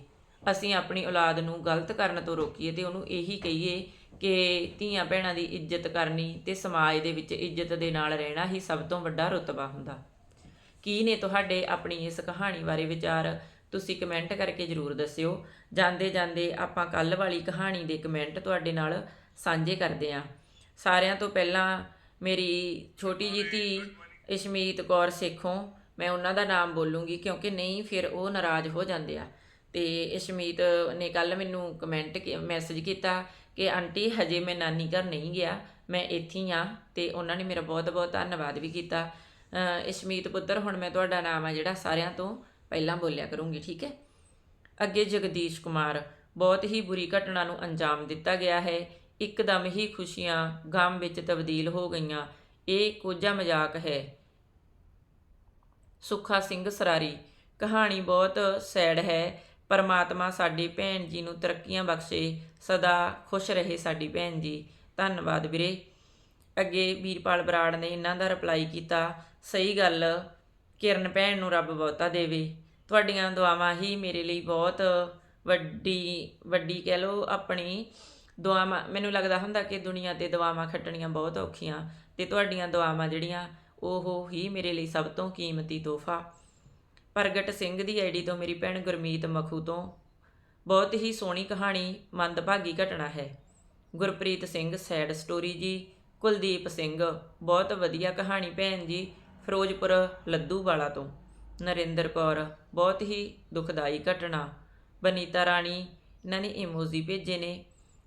ਅਸੀਂ ਆਪਣੀ ਔਲਾਦ ਨੂੰ ਗਲਤ ਕਰਨ ਤੋਂ ਰੋਕੀਏ ਤੇ ਉਹਨੂੰ ਇਹੀ ਕਹੀਏ ਕਿ ਧੀਆਂ ਭੈਣਾਂ ਦੀ ਇੱਜ਼ਤ ਕਰਨੀ ਤੇ ਸਮਾਜ ਦੇ ਵਿੱਚ ਇੱਜ਼ਤ ਦੇ ਨਾਲ ਰਹਿਣਾ ਹੀ ਸਭ ਤੋਂ ਵੱਡਾ ਰੁਤਬਾ ਹੁੰਦਾ। ਕੀ ਨੇ ਤੁਹਾਡੇ ਆਪਣੀ ਇਸ ਕਹਾਣੀ ਬਾਰੇ ਵਿਚਾਰ? ਤੁਸੀਂ ਕਮੈਂਟ ਕਰਕੇ ਜਰੂਰ ਦੱਸਿਓ। ਜਾਂਦੇ ਜਾਂਦੇ ਆਪਾਂ ਕੱਲ ਵਾਲੀ ਕਹਾਣੀ ਦੇ ਕਮੈਂਟ ਤੁਹਾਡੇ ਨਾਲ ਸਾਂਝੇ ਕਰਦੇ ਆਂ। ਸਾਰਿਆਂ ਤੋਂ ਪਹਿਲਾਂ ਮੇਰੀ ਛੋਟੀ ਜੀ ਧੀ ਇਸ਼ਮੀਤ ਕੌਰ ਸੇਖੋਂ ਮੈਂ ਉਹਨਾਂ ਦਾ ਨਾਮ ਬੋਲੂੰਗੀ ਕਿਉਂਕਿ ਨਹੀਂ, ਫਿਰ ਉਹ ਨਾਰਾਜ਼ ਹੋ ਜਾਂਦੇ ਆ। ਤੇ ਇਸ਼ਮੀਤ ਨੇ ਕੱਲ ਮੈਨੂੰ ਕਮੈਂਟ ਮੈਸੇਜ ਕੀਤਾ ਕਿ ਆਂਟੀ, ਹਜੇ ਮੈਂ ਨਾਨੀ ਘਰ ਨਹੀਂ ਗਿਆ, ਮੈਂ ਇੱਥੇ ਹੀ ਆ ਤੇ ਉਹਨਾਂ ਨੇ ਮੇਰਾ ਬਹੁਤ ਬਹੁਤ ਧੰਨਵਾਦ ਵੀ ਕੀਤਾ। ਇਸ਼ਮੀਤ ਪੁੱਤਰ, ਹੁਣ ਮੈਂ ਤੁਹਾਡਾ ਨਾਮ ਆ ਜਿਹੜਾ ਸਾਰਿਆਂ ਤੋਂ ਪਹਿਲਾਂ ਬੋਲਿਆ ਕਰੂੰਗੀ, ਠੀਕ ਹੈ? ਅੱਗੇ ਜਗਦੀਸ਼ ਕੁਮਾਰ, ਬਹੁਤ ਹੀ ਬੁਰੀ ਘਟਨਾ ਨੂੰ ਅੰਜਾਮ ਦਿੱਤਾ ਗਿਆ ਹੈ। ਇੱਕਦਮ ਹੀ ਖੁਸ਼ੀਆਂ ਗਮ ਵਿੱਚ ਤਬਦੀਲ ਹੋ ਗਈਆਂ। ਇਹ ਕੋਝਾ ਮਜ਼ਾਕ ਹੈ। ਸੁੱਖਾ ਸਿੰਘ ਸਰਾਰੀ, ਕਹਾਣੀ ਬਹੁਤ ਸੈਡ ਹੈ। ਪਰਮਾਤਮਾ ਸਾਡੀ ਭੈਣ ਜੀ ਨੂੰ ਤਰੱਕੀਆਂ ਬਖਸ਼ੇ, ਸਦਾ ਖੁਸ਼ ਰਹੇ ਸਾਡੀ ਭੈਣ ਜੀ। ਧੰਨਵਾਦ ਵੀਰੇ। ਅੱਗੇ ਵੀਰਪਾਲ ਬਰਾੜ ਨੇ ਇਹਨਾਂ ਦਾ ਰਿਪਲਾਈ ਕੀਤਾ, ਸਹੀ ਗੱਲ, ਕਿਰਨ ਭੈਣ ਨੂੰ ਰੱਬ ਬਹੁਤਾ ਦੇਵੇ। ਤੁਹਾਡੀਆਂ ਦੁਆਵਾਂ ਹੀ ਮੇਰੇ ਲਈ ਬਹੁਤ ਵੱਡੀ ਵੱਡੀ ਕਹਿ ਲਓ ਆਪਣੀ ਦੁਆਵਾਂ, ਮੈਨੂੰ ਲੱਗਦਾ ਹੁੰਦਾ ਕਿ ਦੁਨੀਆ ਤੇ ਦੁਆਵਾਂ ਖੱਟਣੀਆਂ ਬਹੁਤ ਔਖੀਆਂ ਤੇ ਤੁਹਾਡੀਆਂ ਦੁਆਵਾਂ ਜਿਹੜੀਆਂ, ਉਹ ਹੀ ਮੇਰੇ ਲਈ ਸਭ ਤੋਂ ਕੀਮਤੀ ਤੋਹਫਾ। ਪ੍ਰਗਟ ਸਿੰਘ ਦੀ ਆਈਡੀ ਤੋਂ ਮੇਰੀ ਭੈਣ ਗੁਰਮੀਤ ਮਖੂ ਤੋਂ ਬਹੁਤ ਹੀ ਸੋਹਣੀ ਕਹਾਣੀ ਮੰਦਭਾਗੀ ਘਟਨਾ ਹੈ। ਗੁਰਪ੍ਰੀਤ ਸਿੰਘ, ਸੈਡ ਸਟੋਰੀ ਜੀ, ਕੁਲਦੀਪ ਸਿੰਘ, ਬਹੁਤ ਵਧੀਆ ਕਹਾਣੀ ਭੈਣ ਜੀ, ਫਿਰੋਜ਼ਪੁਰ ਲੱਦੂ ਵਾਲਾ ਤੋਂ। ਨਰਿੰਦਰ ਕੌਰ, ਬਹੁਤ ਹੀ ਦੁਖਦਾਈ ਘਟਨਾ। ਬਨੀਤਾ ਰਾਣੀ, ਇਹਨਾਂ ਨੇ ਇਮੋਜੀ ਭੇਜੇ ਨੇ।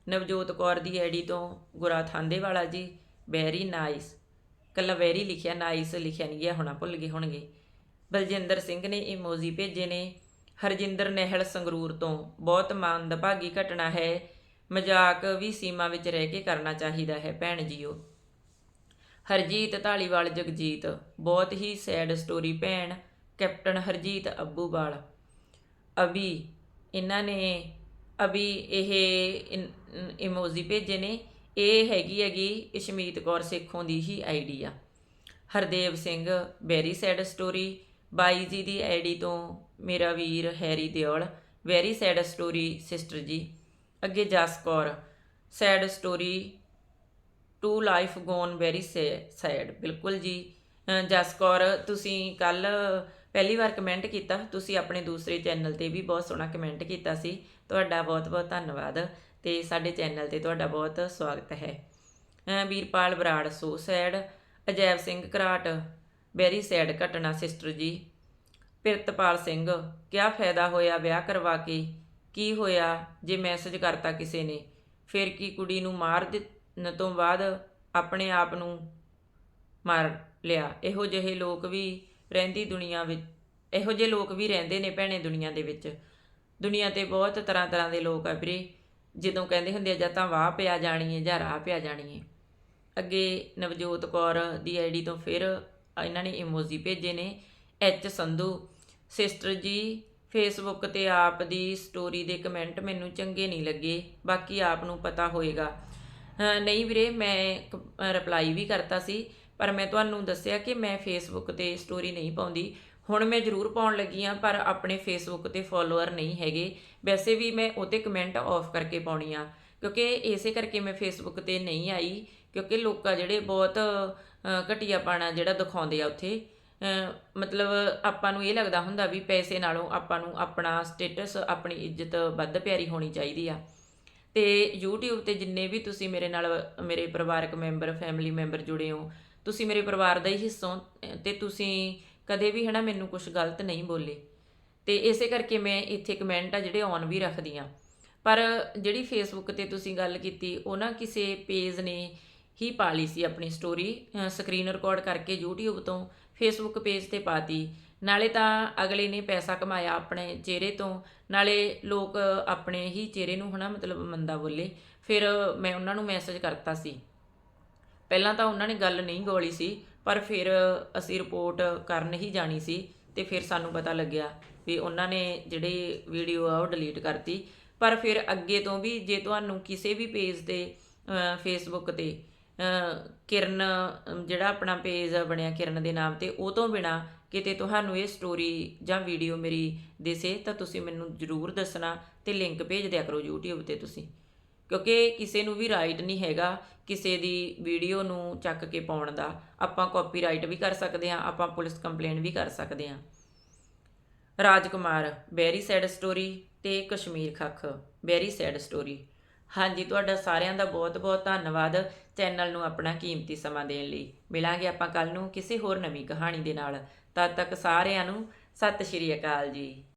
ਨਵਜੋਤ ਕੌਰ ਦੀ ਆਈਡੀ ਤੋਂ ਗੁਰਾ ਥਾਂਦੇ ਵਾਲਾ ਜੀ ਵੈਰੀ ਨਾਈਸ ਕੱਲਾ ਵੈਰੀ ਲਿਖਿਆ ਨਾਈਸ ਲਿਖਿਆ ਨਹੀਂ ਗਿਆ, ਹੋਣਾ ਭੁੱਲ ਗਏ ਹੋਣਗੇ। ਬਲਜਿੰਦਰ ਸਿੰਘ ਨੇ ਇਮੋਜੀ ਭੇਜੇ ਨੇ। ਹਰਜਿੰਦਰ ਨਹਿਲ ਸੰਗਰੂਰ ਤੋਂ। ਬਹੁਤ ਮੰਦਭਾਗੀ ਘਟਨਾ ਹੈ। ਮਜ਼ਾਕ ਵੀ ਸੀਮਾ ਵਿੱਚ ਰਹਿ ਕੇ ਕਰਨਾ ਚਾਹੀਦਾ ਹੈ, ਭੈਣ ਜੀਓ। ਹਰਜੀਤ ਢਾਲੀਵਾਲ ਜਗਜੀਤ। ਬਹੁਤ ਹੀ ਸੈਡ ਸਟੋਰੀ, ਭੈਣ। ਕੈਪਟਨ ਹਰਜੀਤ ਅੱਬੂਵਾਲ। ਅਬੀ ਇਹਨਾਂ ਨੇ ਅਬੀ ਇਹ ਇਮੋਜੀ ਭੇਜੇ ਨੇ। ਇਹ ਹੈਗੀ ਹੈਗੀ ਇਸ਼ਮੀਤ ਕੌਰ ਸੇਖੋਂ ਦੀ ਹੀ idea. Hardev Singh very sad story ਬਾਈ ਜੀ ਦੀ ਆਈਡੀ ਤੋਂ ਮੇਰਾ ਵੀਰ Harry Deol. Very sad story sister ji. ਅੱਗੇ Jas Kaur. Sad story to life gone very sad ਬਿਲਕੁਲ ਜੀ। ਅ, ਕੌਰ ਤੁਸੀਂ ਕੱਲ ਪਹਿਲੀ ਵਾਰ ਕਮੈਂਟ ਕੀਤਾ। ਤੁਸੀਂ ਆਪਣੇ ਦੂਸਰੇ ਚੈਨਲ ਤੇ ਵੀ ਬਹੁਤ ਸੋਹਣਾ ਕਮੈਂਟ ਕੀਤਾ ਸੀ। ਤੁਹਾਡਾ ਬਹੁਤ-ਬਹੁਤ ਧੰਨਵਾਦ। ਤੇ ਸਾਡੇ ਚੈਨਲ ਤੇ ਤੁਹਾਡਾ ਬਹੁਤ ਸਵਾਗਤ ਹੈ। Veerpal Brar so sad Ajaib Singh Gharat. Very sad ਘਟਨਾ, ਸਿਸਟਰ ਜੀ। ਪਿਰਤਪਾਲ ਸਿੰਘ, ਕਿਆ ਫਾਇਦਾ ਹੋਇਆ ਵਿਆਹ ਕਰਵਾ ਕੇ? ਕੀ ਹੋਇਆ ਜੇ ਮੈਸੇਜ ਕਰਤਾ ਕਿਸੇ ਨੇ? ਫਿਰ ਕੀ ਕੁੜੀ ਨੂੰ ਮਾਰ ਦਿੱਤਨ ਤੋਂ ਬਾਅਦ ਆਪਣੇ ਆਪ ਨੂੰ ਮਾਰ ਲਿਆ? ਇਹੋ ਜਿਹੇ ਲੋਕ ਵੀ ਰਹਿੰਦੀ ਦੁਨੀਆ ਵਿੱਚ, ਇਹੋ ਜਿਹੇ ਲੋਕ ਵੀ ਰਹਿੰਦੇ ਨੇ ਭੈਣੇ ਦੁਨੀਆ ਦੇ ਵਿੱਚ। ਦੁਨੀਆ ਤੇ ਬਹੁਤ ਤਰ੍ਹਾਂ ਤਰ੍ਹਾਂ ਦੇ ਲੋਕ ਆ ਵੀਰੇ। ਜਦੋਂ ਕਹਿੰਦੇ ਹੁੰਦੇ ਆ, ਜਾਂ ਤਾਂ ਵਾਹ ਪਿਆ ਜਾਣੀ ਹੈ ਜਾਂ ਰਾਹ ਪਿਆ ਜਾਣੀ ਹੈ ਅੱਗੇ ਨਵਜੋਤ ਕੌਰ ਦੀ ਆਈਡੀ ਤੋਂ ਫਿਰ ਇਹਨਾਂ ਨੇ ਇਮੋਜੀ ਭੇਜੇ ਨੇ। H Sandhu sister ji Facebook ਤੇ ਆਪ ਦੀ ਸਟੋਰੀ ਦੇ ਕਮੈਂਟ ਮੈਨੂੰ ਚੰਗੇ ਨਹੀਂ ਲੱਗੇ, ਬਾਕੀ ਆਪ ਨੂੰ ਪਤਾ ਹੋਏਗਾ। ਨਹੀਂ ਵੀਰੇ, ਮੈਂ ਰਿਪਲਾਈ ਵੀ ਕਰਤਾ ਸੀ, ਪਰ ਮੈਂ ਤੁਹਾਨੂੰ ਦੱਸਿਆ ਕਿ ਮੈਂ ਫੇਸਬੁੱਕ ਤੇ ਸਟੋਰੀ ਨਹੀਂ ਪਾਉਂਦੀ। ਹੁਣ ਮੈਂ ਜ਼ਰੂਰ ਪਾਉਣ ਲੱਗੀ ਆ ਪਰ ਆਪਣੇ ਫੇਸਬੁੱਕ ਤੇ ਫੋਲੋਅਰ ਨਹੀਂ ਹੈਗੇ। ਵੈਸੇ ਵੀ ਮੈਂ ਉਹਤੇ ਕਮੈਂਟ ਆਫ ਕਰਕੇ ਪਾਉਣੀ ਆ, ਕਿਉਂਕਿ ਇਸੇ ਕਰਕੇ ਮੈਂ ਫੇਸਬੁੱਕ ਤੇ ਨਹੀਂ ਆਈ। ਕਿਉਂਕਿ ਲੋਕਾਂ ਜਿਹੜੇ ਬਹੁਤ ਅਹ, ਘਟੀਆ ਪਾਣਾ ਜਿਹੜਾ ਦਿਖਾਉਂਦੇ ਆ ਉੱਥੇ। ਮਤਲਬ ਆਪਾਂ ਨੂੰ ਇਹ ਲੱਗਦਾ ਹੁੰਦਾ ਵੀ ਪੈਸੇ ਨਾਲੋਂ ਆਪਾਂ ਨੂੰ ਆਪਣਾ ਸਟੇਟਸ ਆਪਣੀ ਇੱਜ਼ਤ ਵੱਧ ਪਿਆਰੀ ਹੋਣੀ ਚਾਹੀਦੀ ਆ। ਤੇ YouTube ਤੇ ਜਿੰਨੇ ਵੀ ਤੁਸੀਂ ਮੇਰੇ ਨਾਲ ਮੇਰੇ ਪਰਿਵਾਰਕ ਮੈਂਬਰ ਫੈਮਿਲੀ ਮੈਂਬਰ ਜੁੜੇ ਹੋ ਤੁਸੀਂ ਮੇਰੇ ਪਰਿਵਾਰ ਦਾ ਹੀ ਹਿੱਸਾ ਹੋ ਤੇ ਤੁਸੀਂ ਕਦੇ ਵੀ ਹਨਾ ਮੈਨੂੰ ਕੁਝ ਗਲਤ ਨਹੀਂ ਬੋਲੇ। ਤੇ ਇਸੇ ਕਰਕੇ ਮੈਂ ਇੱਥੇ ਕਮੈਂਟ ਆ ਜਿਹੜੇ ਔਨ ਵੀ ਰੱਖਦੀ ਆ। ਪਰ ਜਿਹੜੀ ਫੇਸਬੁੱਕ ਤੇ ਤੁਸੀਂ ਗੱਲ ਕੀਤੀ ਉਹ ਨਾ ਕਿਸੇ ਪੇਜ ਨੇ ਹੀ ਪਾ ਲਈ ਸੀ ਆਪਣੀ ਸਟੋਰੀ ਸਕਰੀਨ ਰਿਕਾਰਡ ਕਰਕੇ YouTube ਤੋਂ ਫੇਸਬੁੱਕ ਪੇਜ ਤੇ ਪਾਤੀ ਨਾਲੇ ਤਾਂ ਅਗਲੇ ਨੇ ਪੈਸਾ ਕਮਾਇਆ ਆਪਣੇ ਚਿਹਰੇ ਤੋਂ, ਨਾਲੇ ਲੋਕ ਆਪਣੇ ਹੀ ਚਿਹਰੇ ਨੂੰ ਹਨਾ ਮਤਲਬ ਮੰਦਾ ਬੋਲੇ। ਫਿਰ ਮੈਂ ਉਹਨਾਂ ਨੂੰ ਮੈਸੇਜ ਕਰਤਾ ਸੀ। ਪਹਿਲਾਂ ਤਾਂ ਉਹਨਾਂ ਨੇ ਗੱਲ ਨਹੀਂ ਗੋਲੀ ਸੀ, ਪਰ ਫਿਰ ਅਸੀਂ ਰਿਪੋਰਟ ਕਰਨ ਹੀ ਜਾਣੀ ਸੀ ਤੇ ਫਿਰ ਸਾਨੂੰ ਪਤਾ ਲੱਗਿਆ ਵੀ ਉਹਨਾਂ ਨੇ ਜਿਹੜੀ ਵੀਡੀਓ ਆ ਉਹ ਡਿਲੀਟ ਕਰਤੀ। ਪਰ ਫਿਰ ਅੱਗੇ ਤੋਂ ਵੀ ਜੇ ਤੁਹਾਨੂੰ ਕਿਸੇ ਵੀ ਪੇਜ ਤੇ ਫੇਸਬੁੱਕ ਤੇ ਕਿਰਨ ਜਿਹੜਾ ਆਪਣਾ ਪੇਜ ਬਣਿਆ ਕਿਰਨ ਦੇ ਨਾਮ ਤੇ, ਉਹ ਤੋਂ ਬਿਨਾ ਕਿਤੇ ਤੁਹਾਨੂੰ ਇਹ ਸਟੋਰੀ ਜਾਂ ਵੀਡੀਓ ਮੇਰੀ ਦਿਸੇ ਤਾਂ ਤੁਸੀਂ ਮੈਨੂੰ ਜ਼ਰੂਰ ਦੱਸਣਾ ਤੇ ਲਿੰਕ ਭੇਜ ਦਿਆ ਕਰੋ YouTube ਤੇ ਤੁਸੀਂ। ਕਿਉਂਕਿ ਕਿਸੇ ਨੂੰ ਵੀ ਰਾਈਟ ਨਹੀਂ ਹੈਗਾ ਕਿਸੇ ਦੀ ਵੀਡੀਓ ਨੂੰ ਚੱਕ ਕੇ ਪਾਉਣ ਦਾ। ਆਪਾਂ ਕਾਪੀਰਾਈਟ ਵੀ ਕਰ ਸਕਦੇ ਹਾਂ, ਆਪਾਂ ਪੁਲਿਸ ਕੰਪਲੇਂਟ ਵੀ ਕਰ ਸਕਦੇ ਹਾਂ। ਰਾਜਕੁਮਾਰ ਵੈਰੀ ਸੈਡ ਸਟੋਰੀ ਤੇ Kashmir Khakh very sad story ਹਾਂਜੀ, ਤੁਹਾਡਾ ਸਾਰਿਆਂ ਦਾ ਬਹੁਤ-ਬਹੁਤ ਧੰਨਵਾਦ ਚੈਨਲ ਨੂੰ ਆਪਣਾ ਕੀਮਤੀ ਸਮਾਂ ਦੇਣ ਲਈ। ਮਿਲਾਂਗੇ ਆਪਾਂ ਕੱਲ ਨੂੰ ਕਿਸੇ ਹੋਰ ਨਵੀਂ ਕਹਾਣੀ ਦੇ ਨਾਲ। ਤਦ ਤੱਕ ਸਾਰਿਆਂ ਨੂੰ ਸਤਿ ਸ਼੍ਰੀ ਅਕਾਲ ਜੀ।